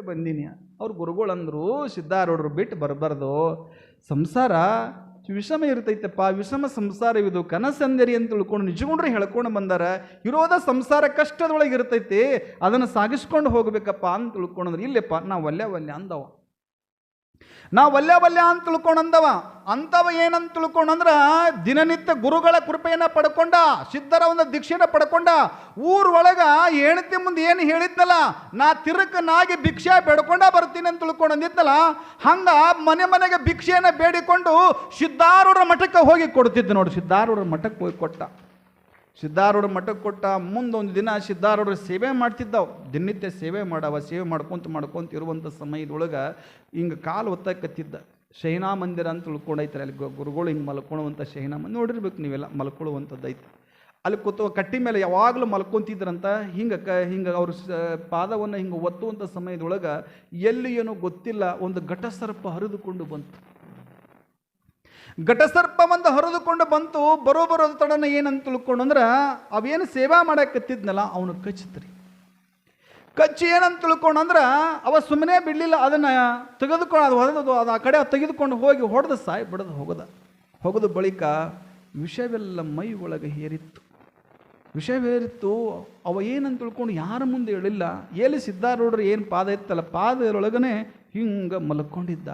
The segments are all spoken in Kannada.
ಬಿಟ್ಟು ಬಂದೀನಿ. ಅವ್ರ ಗುರುಗಳಂದ್ರು ಸಿದ್ಧಾರೂಢರು ಬಿಟ್ಟು ಬರಬಾರ್ದು. ಸಂಸಾರ ವಿಷಮ ಇರ್ತೈತಪ್ಪ. ವಿಷಮ ಸಂಸಾರವಿದು ಕನಸಂದರಿ ಅಂತ ತಿಳ್ಕೊಂಡು ನಿಜಗೊಂಡ್ರೆ ಹೇಳ್ಕೊಂಡು ಬಂದಾರ. ಇರೋದ ಸಂಸಾರ ಕಷ್ಟದೊಳಗೆ ಇರ್ತೈತಿ ಅದನ್ನು ಸಾಗಿಸ್ಕೊಂಡು ಹೋಗ್ಬೇಕಪ್ಪ ಅಂತ ತಿಳ್ಕೊಂಡ್ರೆ ಇಲ್ಲಪ್ಪ, ನಾವು ಒಲ್ಲೆ ಒಲ್ಲೆ ಅಂದವ. ನಾ ಒಲ್ಲೆ ಒಲ್ಲೆ ಅಂತ ತಿಳ್ಕೊಂಡಂದವ, ಅಂತವ ಏನಂತ ತಿಳ್ಕೊಂಡಂದ್ರ, ದಿನನಿತ್ಯ ಗುರುಗಳ ಕೃಪೆಯನ್ನ ಪಡ್ಕೊಂಡ, ಸಿದ್ಧರ ಒಂದು ದೀಕ್ಷೆನ ಪಡ್ಕೊಂಡ, ಊರ್ ಒಳಗ ಹೆಣ್ತಿ ಮುಂದೆ ಏನು ಹೇಳಿದ್ನಲ್ಲ, ನಾ ತಿರುಕನಾಗಿ ಭಿಕ್ಷೆ ಬೇಡ್ಕೊಂಡ ಬರ್ತೀನಿ ಅಂತ ತಿಳ್ಕೊಂಡಂದಿದ್ನಲ್ಲ, ಹಂಗ ಮನೆ ಮನೆಗೆ ಭಿಕ್ಷೆಯನ್ನು ಬೇಡಿಕೊಂಡು ಸಿದ್ಧಾರೂಢರ ಮಠಕ್ಕೆ ಹೋಗಿ ಕೊಡ್ತಿದ್ದೆ ನೋಡಿ, ಸಿದ್ಧಾರೂಢರ ಮಠಕ್ಕೆ ಹೋಗಿ ಕೊಟ್ಟ. ಸಿದ್ಧಾರೂಢ ಮಠಕ್ಕೆ ಕೊಟ್ಟ ಮುಂದೊಂದು ದಿನ ಸಿದ್ಧಾರೂಢರ ಸೇವೆ ಮಾಡ್ತಿದ್ದವು. ದಿನನಿತ್ಯ ಸೇವೆ ಮಾಡವ, ಸೇವೆ ಮಾಡ್ಕೊಂತ ಮಾಡ್ಕೊಂತ ಇರುವಂಥ ಸಮಯದೊಳಗೆ ಹಿಂಗೆ ಕಾಲು ಒತ್ತಕತ್ತಿದ್ದ. ಶೈನಾ ಮಂದಿರ ಅಂತ ಉಳ್ಕೊಂಡೈತಾರೆ ಅಲ್ಲಿ ಗುರುಗಳು ಹಿಂಗೆ ಮಲ್ಕೊಳ್ಳುವಂಥ ಶೈನಾ ಮಂದಿರ ನೋಡಿರ್ಬೇಕು ನೀವೆಲ್ಲ ಮಲ್ಕೊಳ್ಳುವಂಥದ್ದು ಐತೆ ಅಲ್ಲಿ ಕೂತು ಕಟ್ಟಿ ಮೇಲೆ ಯಾವಾಗಲೂ ಮಲ್ಕೊಂತಿದ್ರಂತ ಹಿಂಗೆ ಕ, ಹಿಂಗೆ ಅವ್ರ ಪಾದವನ್ನು ಹಿಂಗೆ ಒತ್ತುವಂಥ ಸಮಯದೊಳಗೆ ಎಲ್ಲಿ ಏನೋ ಗೊತ್ತಿಲ್ಲ, ಒಂದು ಘಟಸರ್ಪ ಹರಿದುಕೊಂಡು ಬಂತು. ಘಟಸರ್ಪ ಒಂದು ಹರಿದುಕೊಂಡು ಬಂತು, ಬರೋ ಬರೋದು ತಡನ ಏನಂತ ತಿಳ್ಕೊಂಡು ಅಂದ್ರೆ ಅವೇನು ಸೇವಾ ಮಾಡಕತ್ತಿದ್ನಲ್ಲ, ಅವನು ಕಚ್ಚಿತ್ರಿ ಕಚ್ಚಿ ಏನಂತ ತಿಳ್ಕೊಂಡು ಅಂದ್ರೆ ಅವ ಸುಮ್ಮನೆ ಬಿಡಲಿಲ್ಲ, ಅದನ್ನು ತೆಗೆದುಕೊಂಡು ಅದು ಹೊಡೆದು, ಅದು ಆ ಕಡೆ ತೆಗೆದುಕೊಂಡು ಹೋಗಿ ಹೊಡೆದು ಸಾಯಿ ಬಿಡದು ಹೋಗದ. ಹೋಗದ ಬಳಿಕ ವಿಷವೆಲ್ಲ ಮೈ ಒಳಗೆ ಹೇರಿತ್ತು ವಿಷವೇರಿತ್ತು ಅವ ಏನಂತ ತಿಳ್ಕೊಂಡು ಯಾರ ಮುಂದೆ ಹೇಳಿಲ್ಲ ಎಲ್ಲಿ ಸಿದ್ಧಾರೂಢರು ಏನು ಪಾದ ಇತ್ತಲ್ಲ ಪಾದದೊಳಗನೆ ಹಿಂಗೆ ಮಲ್ಕೊಂಡಿದ್ದ.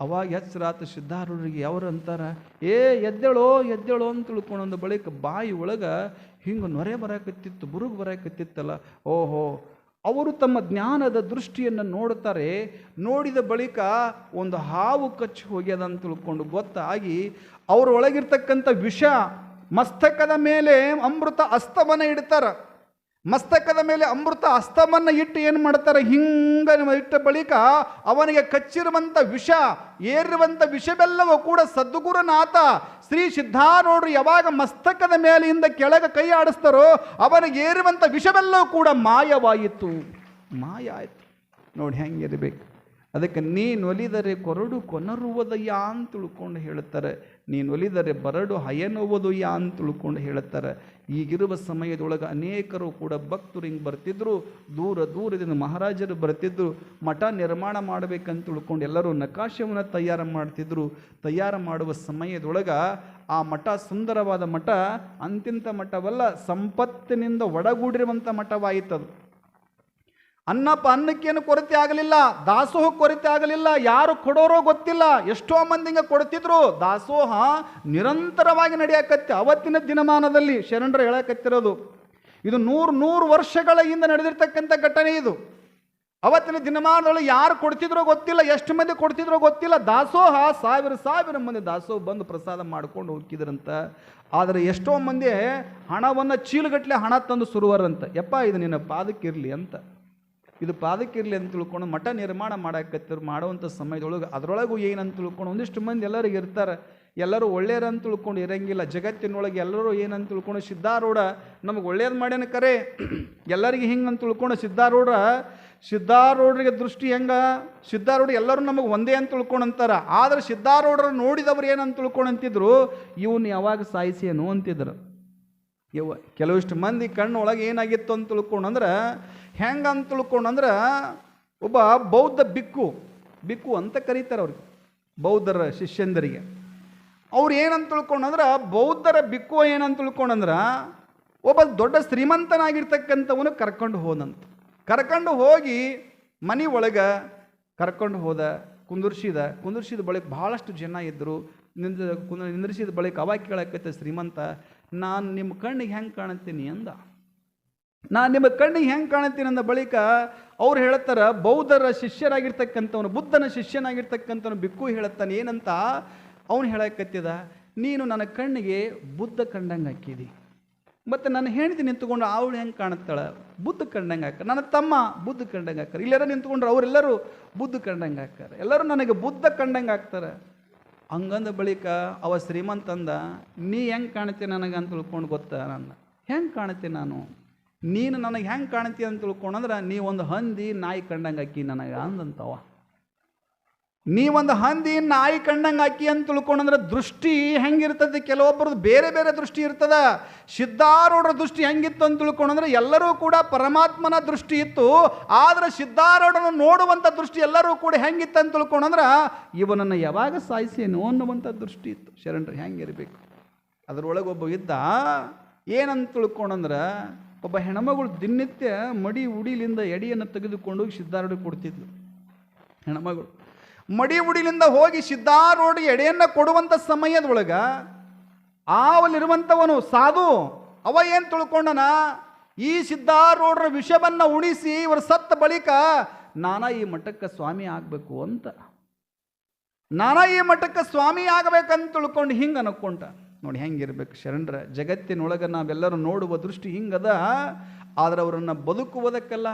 ಅವಾಗ ಹೆಸರಾತ ಸಿದ್ಧಾರೂಢರಿಗೆ ಯಾವ್ರು ಅಂತಾರ, ಏ, ಎದ್ದೇಳೋ ಎದ್ದೇಳೋ ಅಂತ ತಿಳ್ಕೊಂಡೊಂದು ಬಳಿಕ ಬಾಯಿ ಒಳಗೆ ಹಿಂಗೆ ನೊರೆ ಬರಕತ್ತಿತ್ತು, ಬುರುಗು ಬರಕತ್ತಿತ್ತಲ್ಲ, ಓಹೋ, ಅವರು ತಮ್ಮ ಜ್ಞಾನದ ದೃಷ್ಟಿಯನ್ನು ನೋಡ್ತಾರೆ, ನೋಡಿದ ಬಳಿಕ ಒಂದು ಹಾವು ಕಚ್ಚಿ ಹೋಗ್ಯದ ಅಂತ ತಿಳ್ಕೊಂಡು ಗೊತ್ತಾಗಿ ಅವರೊಳಗಿರ್ತಕ್ಕಂಥ ವಿಷ ಮಸ್ತಕದ ಮೇಲೆ ಅಮೃತ ಅಸ್ತವನ ಇಡ್ತಾರ. ಮಸ್ತಕದ ಮೇಲೆ ಅಮೃತ ಅಸ್ತಮನ್ನ ಇಟ್ಟು ಏನು ಮಾಡ್ತಾರೆ? ಹಿಂಗ ಇಟ್ಟ ಬಳಿಕ ಅವನಿಗೆ ಕಚ್ಚಿರುವಂಥ ವಿಷ ಏರಿರುವಂಥ ವಿಷವೆಲ್ಲವೂ ಕೂಡ ಸದ್ಗುರುನಾಥ ಶ್ರೀ ಸಿದ್ಧಾರೂಢರು ಯಾವಾಗ ಮಸ್ತಕದ ಮೇಲೆಯಿಂದ ಕೆಳಗೆ ಕೈ ಆಡಿಸ್ತಾರೋ, ಅವನಿಗೆ ಏರುವಂಥ ವಿಷವೆಲ್ಲವೂ ಕೂಡ ಮಾಯವಾಯಿತು. ಮಾಯ ಆಯಿತು. ನೋಡಿ ಹೆಂಗಿರಬೇಕು ಅದಕ್ಕೆ ನೀನೊಲಿದರೆ ಕೊರಡು ಕೊನರುವುದಯ್ಯ ಅಂತ ತಿಳ್ಕೊಂಡು ಹೇಳ್ತಾರೆ. ನೀನೊಲಿದರೆ ಬರಡು ಯಾ ಅಂತ ತಿಳ್ಕೊಂಡು ಹೇಳ್ತಾರೆ. ಈಗಿರುವ ಸಮಯದೊಳಗೆ ಅನೇಕರು ಕೂಡ ಭಕ್ತರು ಹಿಂಗೆ ಬರ್ತಿದ್ರು, ದೂರ ದೂರದಿಂದ ಮಹಾರಾಜರು ಬರ್ತಿದ್ರು, ಮಠ ನಿರ್ಮಾಣ ಮಾಡಬೇಕಂತ ತಿಳ್ಕೊಂಡು ಎಲ್ಲರೂ ನಕಾಶವನ್ನು ತಯಾರು ಮಾಡ್ತಿದ್ರು. ತಯಾರು ಮಾಡುವ ಸಮಯದೊಳಗೆ ಆ ಮಠ ಸುಂದರವಾದ ಮಠ, ಅಂತಿಂತ ಮಠವಲ್ಲ, ಸಂಪತ್ತಿನಿಂದ ಒಡಗೂಡಿರುವಂಥ ಮಠವಾಯಿತದು. ಅನ್ನಪ್ಪ ಅನ್ನಕ್ಕೇನು ಕೊರತೆ ಆಗಲಿಲ್ಲ, ದಾಸೋಹ ಕೊರತೆ ಆಗಲಿಲ್ಲ, ಯಾರು ಕೊಡೋರೋ ಗೊತ್ತಿಲ್ಲ. ಎಷ್ಟೋ ಮಂದಿಗೆ ಕೊಡ್ತಿದ್ರು, ದಾಸೋಹ ನಿರಂತರವಾಗಿ ನಡೆಯಕತ್ತೆ. ಅವತ್ತಿನ ದಿನಮಾನದಲ್ಲಿ ಶರಣರು ಹೇಳಕತ್ತಿರೋದು, ಇದು ನೂರು ನೂರು ವರ್ಷಗಳ ಹಿಂದೆ ನಡೆದಿರ್ತಕ್ಕಂಥ ಘಟನೆ ಇದು. ಅವತ್ತಿನ ದಿನಮಾನದಲ್ಲಿ ಯಾರು ಕೊಡ್ತಿದ್ರೋ ಗೊತ್ತಿಲ್ಲ, ಎಷ್ಟು ಮಂದಿ ಕೊಡ್ತಿದ್ರೋ ಗೊತ್ತಿಲ್ಲ. ದಾಸೋಹ ಸಾವಿರ ಸಾವಿರ ಮಂದಿ ದಾಸೋಹ ಬಂದು ಪ್ರಸಾದ ಮಾಡ್ಕೊಂಡು ಹೋಗಿದ್ರಂತ ಆದರೆ ಎಷ್ಟೋ ಮಂದಿ ಹಣವನ್ನು ಚೀಲಗಟ್ಟಲೆ ಹಣ ತಂದು ಸುರುವರಂತ. ಯಪ್ಪ ಇದು ನಿನ್ನ ಪಾದಕ್ಕಿರಲಿ ಅಂತ. ಇದು ಪಾದಕ್ಕಿರಲಿ ಅಂತ ತಿಳ್ಕೊಂಡು ಮಠ ನಿರ್ಮಾಣ ಮಾಡಾಕತ್ತಿರು ಮಾಡುವಂಥ ಸಮಯದೊಳಗೆ ಅದರೊಳಗೂ ಏನಂತ ತಿಳ್ಕೊಂಡು ಒಂದಿಷ್ಟು ಮಂದಿ ಎಲ್ಲರೂ ಇರ್ತಾರೆ. ಎಲ್ಲರೂ ಒಳ್ಳೆಯರಂತ ತಿಳ್ಕೊಂಡು ಇರಂಗಿಲ್ಲ. ಜಗತ್ತಿನೊಳಗೆ ಎಲ್ಲರೂ ಏನಂತ ತಿಳ್ಕೊಂಡು ಸಿದ್ಧಾರೂಢ ನಮಗೆ ಒಳ್ಳೇದು ಮಾಡ್ಯಾನ ಕರೆ. ಎಲ್ಲರಿಗೆ ಹಿಂಗೆ ಅಂತ ತಿಳ್ಕೊಂಡು ಸಿದ್ಧಾರೂಢ, ಸಿದ್ಧಾರೂಢರಿಗೆ ದೃಷ್ಟಿ ಹೆಂಗೆ? ಸಿದ್ಧಾರೂಢ ಎಲ್ಲರೂ ನಮಗೆ ಒಂದೇ ಅಂತ ತಿಳ್ಕೊಂಡು ಅಂತಾರೆ. ಆದರೆ ಸಿದ್ಧಾರೂಢರು ನೋಡಿದವ್ರು ಏನಂತ ತಿಳ್ಕೊಂಡು ಅಂತಿದ್ರು, ಇವನು ಯಾವಾಗ ಸಾಯಿಸೇನು ಅಂತಿದ್ರು. ಯವ್ವ, ಕೆಲವಿಷ್ಟು ಮಂದಿ ಕಣ್ಣೊಳಗೆ ಏನಾಗಿತ್ತು ಅಂತ ತಿಳ್ಕೊಂಡಂದ್ರೆ ಹೆಂಗೆ ಅಂತ ತಿಳ್ಕೊಂಡಂದ್ರೆ, ಒಬ್ಬ ಬೌದ್ಧ ಬಿಕ್ಕು ಬಿಕ್ಕು ಅಂತ ಕರೀತಾರೆ ಅವ್ರಿಗೆ, ಬೌದ್ಧರ ಶಿಷ್ಯಂದರಿಗೆ. ಅವ್ರು ಏನಂತ ತಿಳ್ಕೊಂಡಂದ್ರೆ, ಬೌದ್ಧರ ಬಿಕ್ಕು ಏನಂತ ತಿಳ್ಕೊಂಡಂದ್ರೆ, ಒಬ್ಬ ದೊಡ್ಡ ಶ್ರೀಮಂತನಾಗಿರ್ತಕ್ಕಂಥವನು ಕರ್ಕೊಂಡು ಹೋದಂತ. ಕರ್ಕೊಂಡು ಹೋಗಿ ಮನೆ ಒಳಗೆ ಕರ್ಕೊಂಡು ಹೋದ, ಕುಂದುರ್ಸಿದ ಕುಂದುರ್ಸಿದ ಬಳಿಕ ಭಾಳಷ್ಟು ಜನ ಇದ್ದರು, ನಿಂದ ಕುಂದ ನಿಂದ್ರಿಸಿದ ಬಳಿಕ ಅವಾಗ ಶ್ರೀಮಂತ ನಾನು ನಿಮ್ಮ ಕಣ್ಣಿಗೆ ಹೆಂಗೆ ಕಾಣುತ್ತೀನಿ ಅಂದ. ನಾನು ನಿಮ್ಮ ಕಣ್ಣಿಗೆ ಹೆಂಗೆ ಕಾಣುತ್ತೀನಿ ಅಂದ ಬಳಿಕ ಅವ್ರು ಹೇಳ್ತಾರ ಬೌದ್ಧರ ಶಿಷ್ಯರಾಗಿರ್ತಕ್ಕಂಥವನು, ಬುದ್ಧನ ಶಿಷ್ಯನಾಗಿರ್ತಕ್ಕಂಥವನು ಬಿಕ್ಕು ಹೇಳುತ್ತಾನೆ, ಏನಂತ? ಅವನು ಹೇಳಕತ್ತಿದ, ನೀನು ನನ್ನ ಕಣ್ಣಿಗೆ ಬುದ್ಧ ಕಂಡಂಗೆ ಹಾಕಿದಿ. ಮತ್ತು ನನ್ನ ಹೆಂಡತಿ ನಿಂತ್ಕೊಂಡು ಅವಳು ಹೆಂಗೆ ಕಾಣುತ್ತಾಳೆ? ಬುದ್ಧ ಕಂಡಂಗೆ ಹಾಕ ನನ್ನ ತಮ್ಮ ಬುದ್ಧ ಕಂಡಂಗೆ ಹಾಕ್ತಾರೆ ಇಲ್ಲೆಲ್ಲ ನಿಂತ್ಕೊಂಡ್ರು ಅವರೆಲ್ಲರೂ ಬುದ್ಧ ಕಂಡಂಗೆ ಹಾಕ್ತಾರೆ ಎಲ್ಲರೂ ನನಗೆ ಬುದ್ಧ ಕಂಡಂಗೆ ಹಾಕ್ತಾರೆ. ಹಂಗಂದ ಬಳಿಕ ಅವ ಶ್ರೀಮಂತ ಅಂದ, ನೀ ಹೆಂಗೆ ಕಾಣ್ತಿ ನನಗೆ ಅಂತ ತಿಳ್ಕೊಂಡು ಗೊತ್ತಾ? ನನ್ನ ಹೆಂಗೆ ಕಾಣ್ತಿ ನಾನು? ನೀನು ನನಗೆ ಹೆಂಗೆ ಕಾಣ್ತಿ ಅಂತ ತಿಳ್ಕೊಂಡಂದ್ರೆ ನೀ ಒಂದು ಹಂದಿ ನಾಯಿ ಕಂಡಂಗೆ ಅಕ್ಕಿ ನನಗೆ ಅಂದಂತವ. ನೀವೊಂದು ಹಂದಿ ನಾಯಿ ಕಣ್ಣಂಗೆ ಹಾಕಿ ಅಂತ ತಿಳ್ಕೊಂಡಂದ್ರೆ ದೃಷ್ಟಿ ಹೆಂಗಿರ್ತದೆ? ಕೆಲವೊಬ್ಬರದ್ದು ಬೇರೆ ಬೇರೆ ದೃಷ್ಟಿ ಇರ್ತದ. ಸಿದ್ಧಾರೂಢರ ದೃಷ್ಟಿ ಹೆಂಗಿತ್ತು ಅಂತ ತಿಳ್ಕೊಂಡಂದ್ರೆ ಎಲ್ಲರೂ ಕೂಡ ಪರಮಾತ್ಮನ ದೃಷ್ಟಿ ಇತ್ತು. ಆದರೆ ಸಿದ್ಧಾರೂಢನ ನೋಡುವಂಥ ದೃಷ್ಟಿ ಎಲ್ಲರೂ ಕೂಡ ಹೆಂಗಿತ್ತು ಅಂತ ತಿಳ್ಕೊಂಡಂದ್ರೆ ಇವನನ್ನು ಯಾವಾಗ ಸಾಯಿಸೇನು ಅನ್ನುವಂಥ ದೃಷ್ಟಿ ಇತ್ತು. ಶರಣರು, ಹೆಂಗಿರಬೇಕು? ಅದರೊಳಗೆ ಒಬ್ಬ ಇದ್ದ, ಏನಂತ ತಿಳ್ಕೊಂಡಂದ್ರೆ ಒಬ್ಬ ಹೆಣ್ಮಗಳು ದಿನನಿತ್ಯ ಮಡಿ ಉಡಿಲಿಂದ ಎಡಿಯನ್ನು ತೆಗೆದುಕೊಂಡು ಹೋಗಿ ಸಿದ್ಧಾರೂಢ ಕೊಡ್ತಿದ್ಲು. ಹೆಣ್ಮಗಳು. ಮಡಿ ಉಡಿಲಿಂದ ಹೋಗಿ ಸಿದ್ಧಾರೋಡಿ ಎಡೆಯನ್ನು ಕೊಡುವಂಥ ಸಮಯದೊಳಗ ಆವಲಿರುವಂಥವನು ಸಾಧು, ಅವ ಏನು ತಿಳ್ಕೊಂಡನ? ಈ ಸಿದ್ಧಾರೂಢರ ವಿಷವನ್ನು ಉಣಿಸಿ ಇವರು ಸತ್ತ ಬಳಿಕ ನಾನಾ ಈ ಮಠಕ್ಕೆ ಸ್ವಾಮಿ ಆಗಬೇಕು ಅಂತ. ನಾನಾ ಈ ಮಠಕ್ಕೆ ಸ್ವಾಮಿ ಆಗಬೇಕಂತ ತಿಳ್ಕೊಂಡು ಹಿಂಗೆ ಅನ್ಕೊಂಡ ನೋಡಿ ಹೆಂಗಿರ್ಬೇಕು ಶರಣರ, ಜಗತ್ತಿನೊಳಗೆ ನಾವೆಲ್ಲರೂ ನೋಡುವ ದೃಷ್ಟಿ ಹಿಂಗದ, ಆದ್ರೆ ಅವರನ್ನು ಬದುಕುವುದಕ್ಕಲ್ಲ.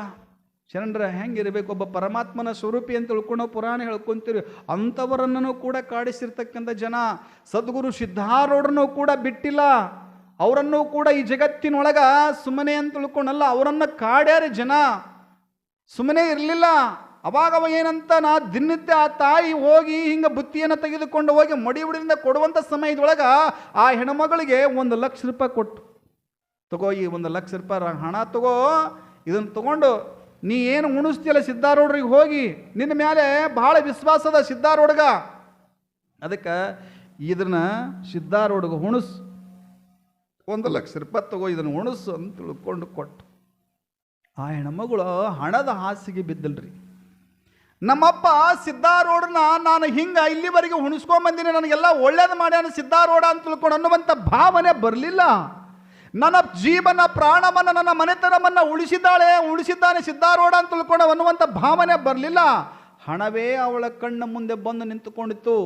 ಶರಣರ, ಹೆಂಗಿರಬೇಕು? ಒಬ್ಬ ಪರಮಾತ್ಮನ ಸ್ವರೂಪಿ ಅಂತ ತಿಳ್ಕೊಂಡು ಪುರಾಣ ಹೇಳ್ಕೊಂತೀರಿ. ಅಂಥವರನ್ನು ಕೂಡ ಕಾಡಿಸಿರ್ತಕ್ಕಂಥ ಜನ, ಸದ್ಗುರು ಸಿದ್ಧಾರೂಢರನ್ನು ಕೂಡ ಬಿಟ್ಟಿಲ್ಲ. ಅವರನ್ನು ಕೂಡ ಈ ಜಗತ್ತಿನೊಳಗ ಸುಮ್ಮನೆ ಅಂತ ತಿಳ್ಕೊಂಡಲ್ಲ, ಅವರನ್ನು ಕಾಡ್ಯಾರ ಜನ. ಸುಮ್ಮನೆ ಇರಲಿಲ್ಲ. ಅವಾಗ ಅವ ಏನಂತ, ನಾ ದಿನನಿತ್ಯ ಆ ತಾಯಿ ಹೋಗಿ ಹಿಂಗೆ ಬುತ್ತಿಯನ್ನು ತೆಗೆದುಕೊಂಡು ಹೋಗಿ ಮಡಿ ಉಡಿಯಿಂದ ಕೊಡುವಂಥ ಸಮಯದೊಳಗೆ ಆ ಹೆಣ್ಮಗಳಿಗೆ ಒಂದು ಲಕ್ಷ ರೂಪಾಯಿ ಕೊಟ್ಟು. ತಗೋ ಈ ಒಂದು ಲಕ್ಷ ರೂಪಾಯಿ ಹಣ ತಗೋ, ಇದನ್ನು ತಗೊಂಡು ನೀ ಏನು ಉಣಿಸ್ತಿಯಲ್ಲ ಸಿದ್ಧಾರೂಢರಿಗೆ ಹೋಗಿ? ನಿನ್ನ ಮೇಲೆ ಬಹಳ ವಿಶ್ವಾಸದ ಸಿದ್ಧಾರೂಢಗ. ಅದಕ್ಕೆ ಇದನ್ನ ಸಿದ್ಧಾರೂಢಗ ಹುಣಸು ಒಂದು ಲಕ್ಷ ರೂಪಾಯಿ ತಗೋ, ಇದನ್ನು ಹುಣಸು ಅಂತ ತಿಳ್ಕೊಂಡು ಕೊಟ್ಟು. ಆ ಹೆಣ್ಮಗಳು ಹಣದ ಹಾಸಿಗೆ ಬಿದ್ದಲ್ರಿ. ನಮ್ಮಪ್ಪ ಸಿದ್ಧಾರೂಢನ ನಾನು ಹಿಂಗ ಇಲ್ಲಿವರೆಗೆ ಹುಣಿಸ್ಕೊಂಬಂದಿನಿ ನನಗೆಲ್ಲ ಒಳ್ಳೇದು ಮಾಡ್ಯಾನ ಸಿದ್ಧಾರೂಢ ಅಂತ ತಿಳ್ಕೊಂಡು ಅನ್ನುವಂಥ ಭಾವನೆ ಬರಲಿಲ್ಲ. ನನ್ನ ಜೀವನ ಪ್ರಾಣವನ್ನ ನನ್ನ ಮನೆತನವನ್ನು ಉಳಿಸಿದ್ದಾಳೆ, ಉಳಿಸಿದ್ದಾನೆ ಸಿದ್ಧಾರೂಢ ಅಂತ ತಿಳ್ಕೊಂಡು ಅನ್ನುವಂಥ ಭಾವನೆ ಬರಲಿಲ್ಲ. ಹಣವೇ ಅವಳ ಕಣ್ಣ ಮುಂದೆ ಬಂದು ನಿಂತುಕೊಂಡಿತ್ತು.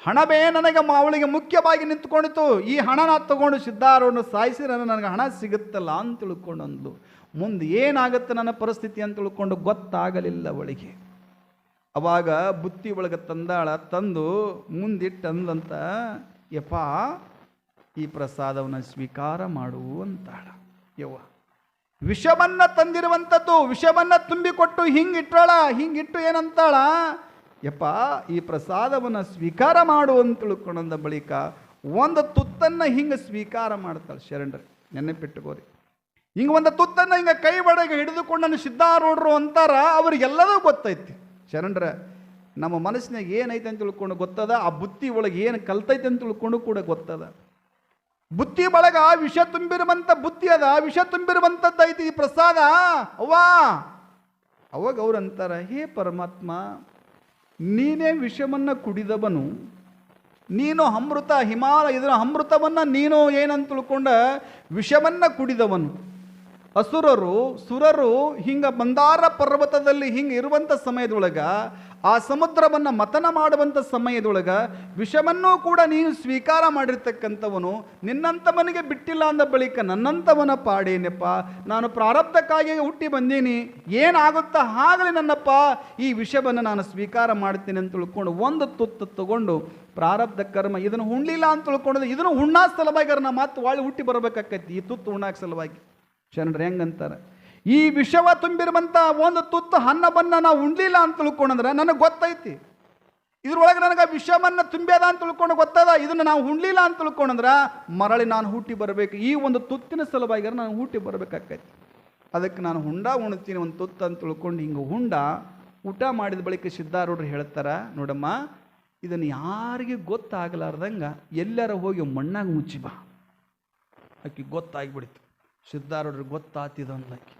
ಹಣವೇ ನನಗೆ ಅವಳಿಗೆ ಮುಖ್ಯವಾಗಿ ನಿಂತುಕೊಂಡಿತ್ತು. ಈ ಹಣನ ತಗೊಂಡು ಸಿದ್ಧಾರೂಢ ಸಾಯಿಸಿ ನನ್ನ ನನಗೆ ಹಣ ಸಿಗುತ್ತಲ್ಲ ಅಂತ ತಿಳ್ಕೊಂಡು ಮುಂದೆ ಏನಾಗುತ್ತೆ ನನ್ನ ಪರಿಸ್ಥಿತಿ ಅಂತ ತಿಳ್ಕೊಂಡು ಗೊತ್ತಾಗಲಿಲ್ಲ ಅವಳಿಗೆ. ಅವಾಗ ಬುತ್ತಿ ಒಳಗೆ ತಂದಾಳ, ತಂದು ಮುಂದಿಟ್ಟಂದಂತ ಯಪ್ಪ ಈ ಪ್ರಸಾದವನ್ನು ಸ್ವೀಕಾರ ಮಾಡು ಅಂತಾಳ. ಯವ್ವ ವಿಷವನ್ನ ತಂದಿರುವಂಥದ್ದು ವಿಷವನ್ನು ತುಂಬಿಕೊಟ್ಟು ಹಿಂಗಿಟ್ಟಾಳ ಹಿಂಗಿಟ್ಟು ಏನಂತಾಳ? ಯಪ್ಪ, ಈ ಪ್ರಸಾದವನ್ನು ಸ್ವೀಕಾರ ಮಾಡು ಅಂತ ತಿಳ್ಕೊಂಡ ಬಳಿಕ ಒಂದು ತುತ್ತನ್ನು ಹಿಂಗೆ ಸ್ವೀಕಾರ ಮಾಡ್ತಾಳೆ ಶರಣರು. ನೆನಪಿಟ್ಟುಕೋರಿ ಹಿಂಗೆ ಒಂದು ತುತ್ತನ್ನು ಹಿಂಗೆ ಕೈ ಬಡಗೆ ಹಿಡಿದುಕೊಂಡು ಸಿದ್ಧಾರೂಢರು ಅಂತಾರ, ಅವ್ರಿಗೆಲ್ಲದೂ ಗೊತ್ತೈತಿ. ಶರಣರ, ನಮ್ಮ ಮನಸ್ಸಿನಾಗ ಏನೈತೆ ಅಂತ ತಿಳ್ಕೊಂಡು ಗೊತ್ತದ? ಆ ಬುತ್ತಿ ಒಳಗೆ ಏನು ಕಲ್ತೈತೆ ಅಂತ ತಿಳ್ಕೊಂಡು ಕೂಡ ಗೊತ್ತದ. ಬುತ್ತಿ ಬಳಗ ವಿಷ ತುಂಬಿರುವಂಥ ಬುತ್ತಿ ಅದ ವಿಷ ತುಂಬಿರುವಂಥದ್ದು ಐತಿ ಈ ಪ್ರಸಾದ. ಅವ್ವಾ, ಅವಾಗ ಅವ್ರು ಅಂತಾರ, ಹೇ ಪರಮಾತ್ಮ, ನೀನೇ ವಿಷವನ್ನು ಕುಡಿದವನು, ನೀನು ಅಮೃತ ಹಿಮಾಲಯ, ಇದರ ಅಮೃತವನ್ನ ನೀನು ಏನಂತ ತಿಳ್ಕೊಂಡ, ವಿಷವನ್ನು ಕುಡಿದವನು. ಅಸುರರು, ಸುರರು ಹಿಂಗ ಮಂದಾರ ಪರ್ವತದಲ್ಲಿ ಹಿಂಗೆ ಇರುವಂಥ ಸಮಯದೊಳಗ, ಆ ಸಮುದ್ರವನ್ನು ಮತನ ಮಾಡುವಂಥ ಸಮಯದೊಳಗ ವಿಷವನ್ನೂ ಕೂಡ ನೀನು ಸ್ವೀಕಾರ ಮಾಡಿರ್ತಕ್ಕಂಥವನು. ನಿನ್ನಂಥವನಿಗೆ ಬಿಟ್ಟಿಲ್ಲ ಅಂದ ಬಳಿಕ ನನ್ನಂಥವನ ಪಾಡೇನಪ್ಪ? ನಾನು ಪ್ರಾರಬ್ಧಕ್ಕಾಗಿ ಹುಟ್ಟಿ ಬಂದೀನಿ. ಏನಾಗುತ್ತಾ ಆಗಲಿ ನನ್ನಪ್ಪ, ಈ ವಿಷವನ್ನು ನಾನು ಸ್ವೀಕಾರ ಮಾಡ್ತೀನಿ ಅಂತ ತಿಳ್ಕೊಂಡು ಒಂದು ತುತ್ತು ತಗೊಂಡು ಪ್ರಾರಬ್ಧ ಕರ್ಮ, ಇದನ್ನು ಹುಣ್ಲಿಲ್ಲ ಅಂತ ತಿಳ್ಕೊಂಡು ಇದನ್ನು ಉಣ್ಣಾ ಸಲುವಾಗಿ ಮಾತು ಒಳ್ಳೆ ಹುಟ್ಟಿ ಬರಬೇಕಾಕೈತಿ. ಈ ತುತ್ತು ಉಣ್ಣಾಕ ಸಲುವಾಗಿ. ಶರಣರು ಹೆಂಗಂತಾರೆ? ಈ ವಿಷವ ತುಂಬಿರುವಂಥ ಒಂದು ತುತ್ತು ಅನ್ನವನ್ನ ನಾವು ಉಣ್ಲಿಲ್ಲ ಅಂತ ತಿಳ್ಕೊಂಡ್ರೆ ನನಗೆ ಗೊತ್ತೈತಿ. ಇದ್ರೊಳಗೆ ನನಗೆ ವಿಷವನ್ನ ತುಂಬ್ಯದ ಅಂತ ತಿಳ್ಕೊಂಡು ಗೊತ್ತದ? ಇದನ್ನು ನಾವು ಉಣ್ಲಿಲ್ಲ ಅಂತ ತಿಳ್ಕೊಂಡ್ರೆ ಮರಳಿ ನಾನು ಹುಟ್ಟಿ ಬರಬೇಕು. ಈ ಒಂದು ತುತ್ತಿನ ಸಲುವಾಗಿ ನಾನು ಹುಟ್ಟಿ ಬರಬೇಕಾಕೈತಿ. ಅದಕ್ಕೆ ನಾನು ಹುಂಡ ಉಣ್ತೀನಿ ಒಂದು ತುತ್ತು ಅಂತ ತಿಳ್ಕೊಂಡು ಹಿಂಗೆ ಹುಂಡ ಊಟ ಮಾಡಿದ ಬಳಿಕ ಸಿದ್ಧಾರೂಢರು ಹೇಳ್ತಾರೆ, ನೋಡಮ್ಮ, ಇದನ್ನು ಯಾರಿಗೆ ಗೊತ್ತಾಗಲಾರ್ದಂಗೆ ಎಲ್ಲರ ಹೋಗಿ ಮಣ್ಣಾಗ ಮುಚ್ಚಿ ಬಾ. ಆಕೆ ಗೊತ್ತಾಗ್ಬಿಡ್ತು. ಸಿದ್ಧಾರೂಢರಿಗೆ ಗೊತ್ತಾತಿದ ಅಂದ್ಲಾಕಿ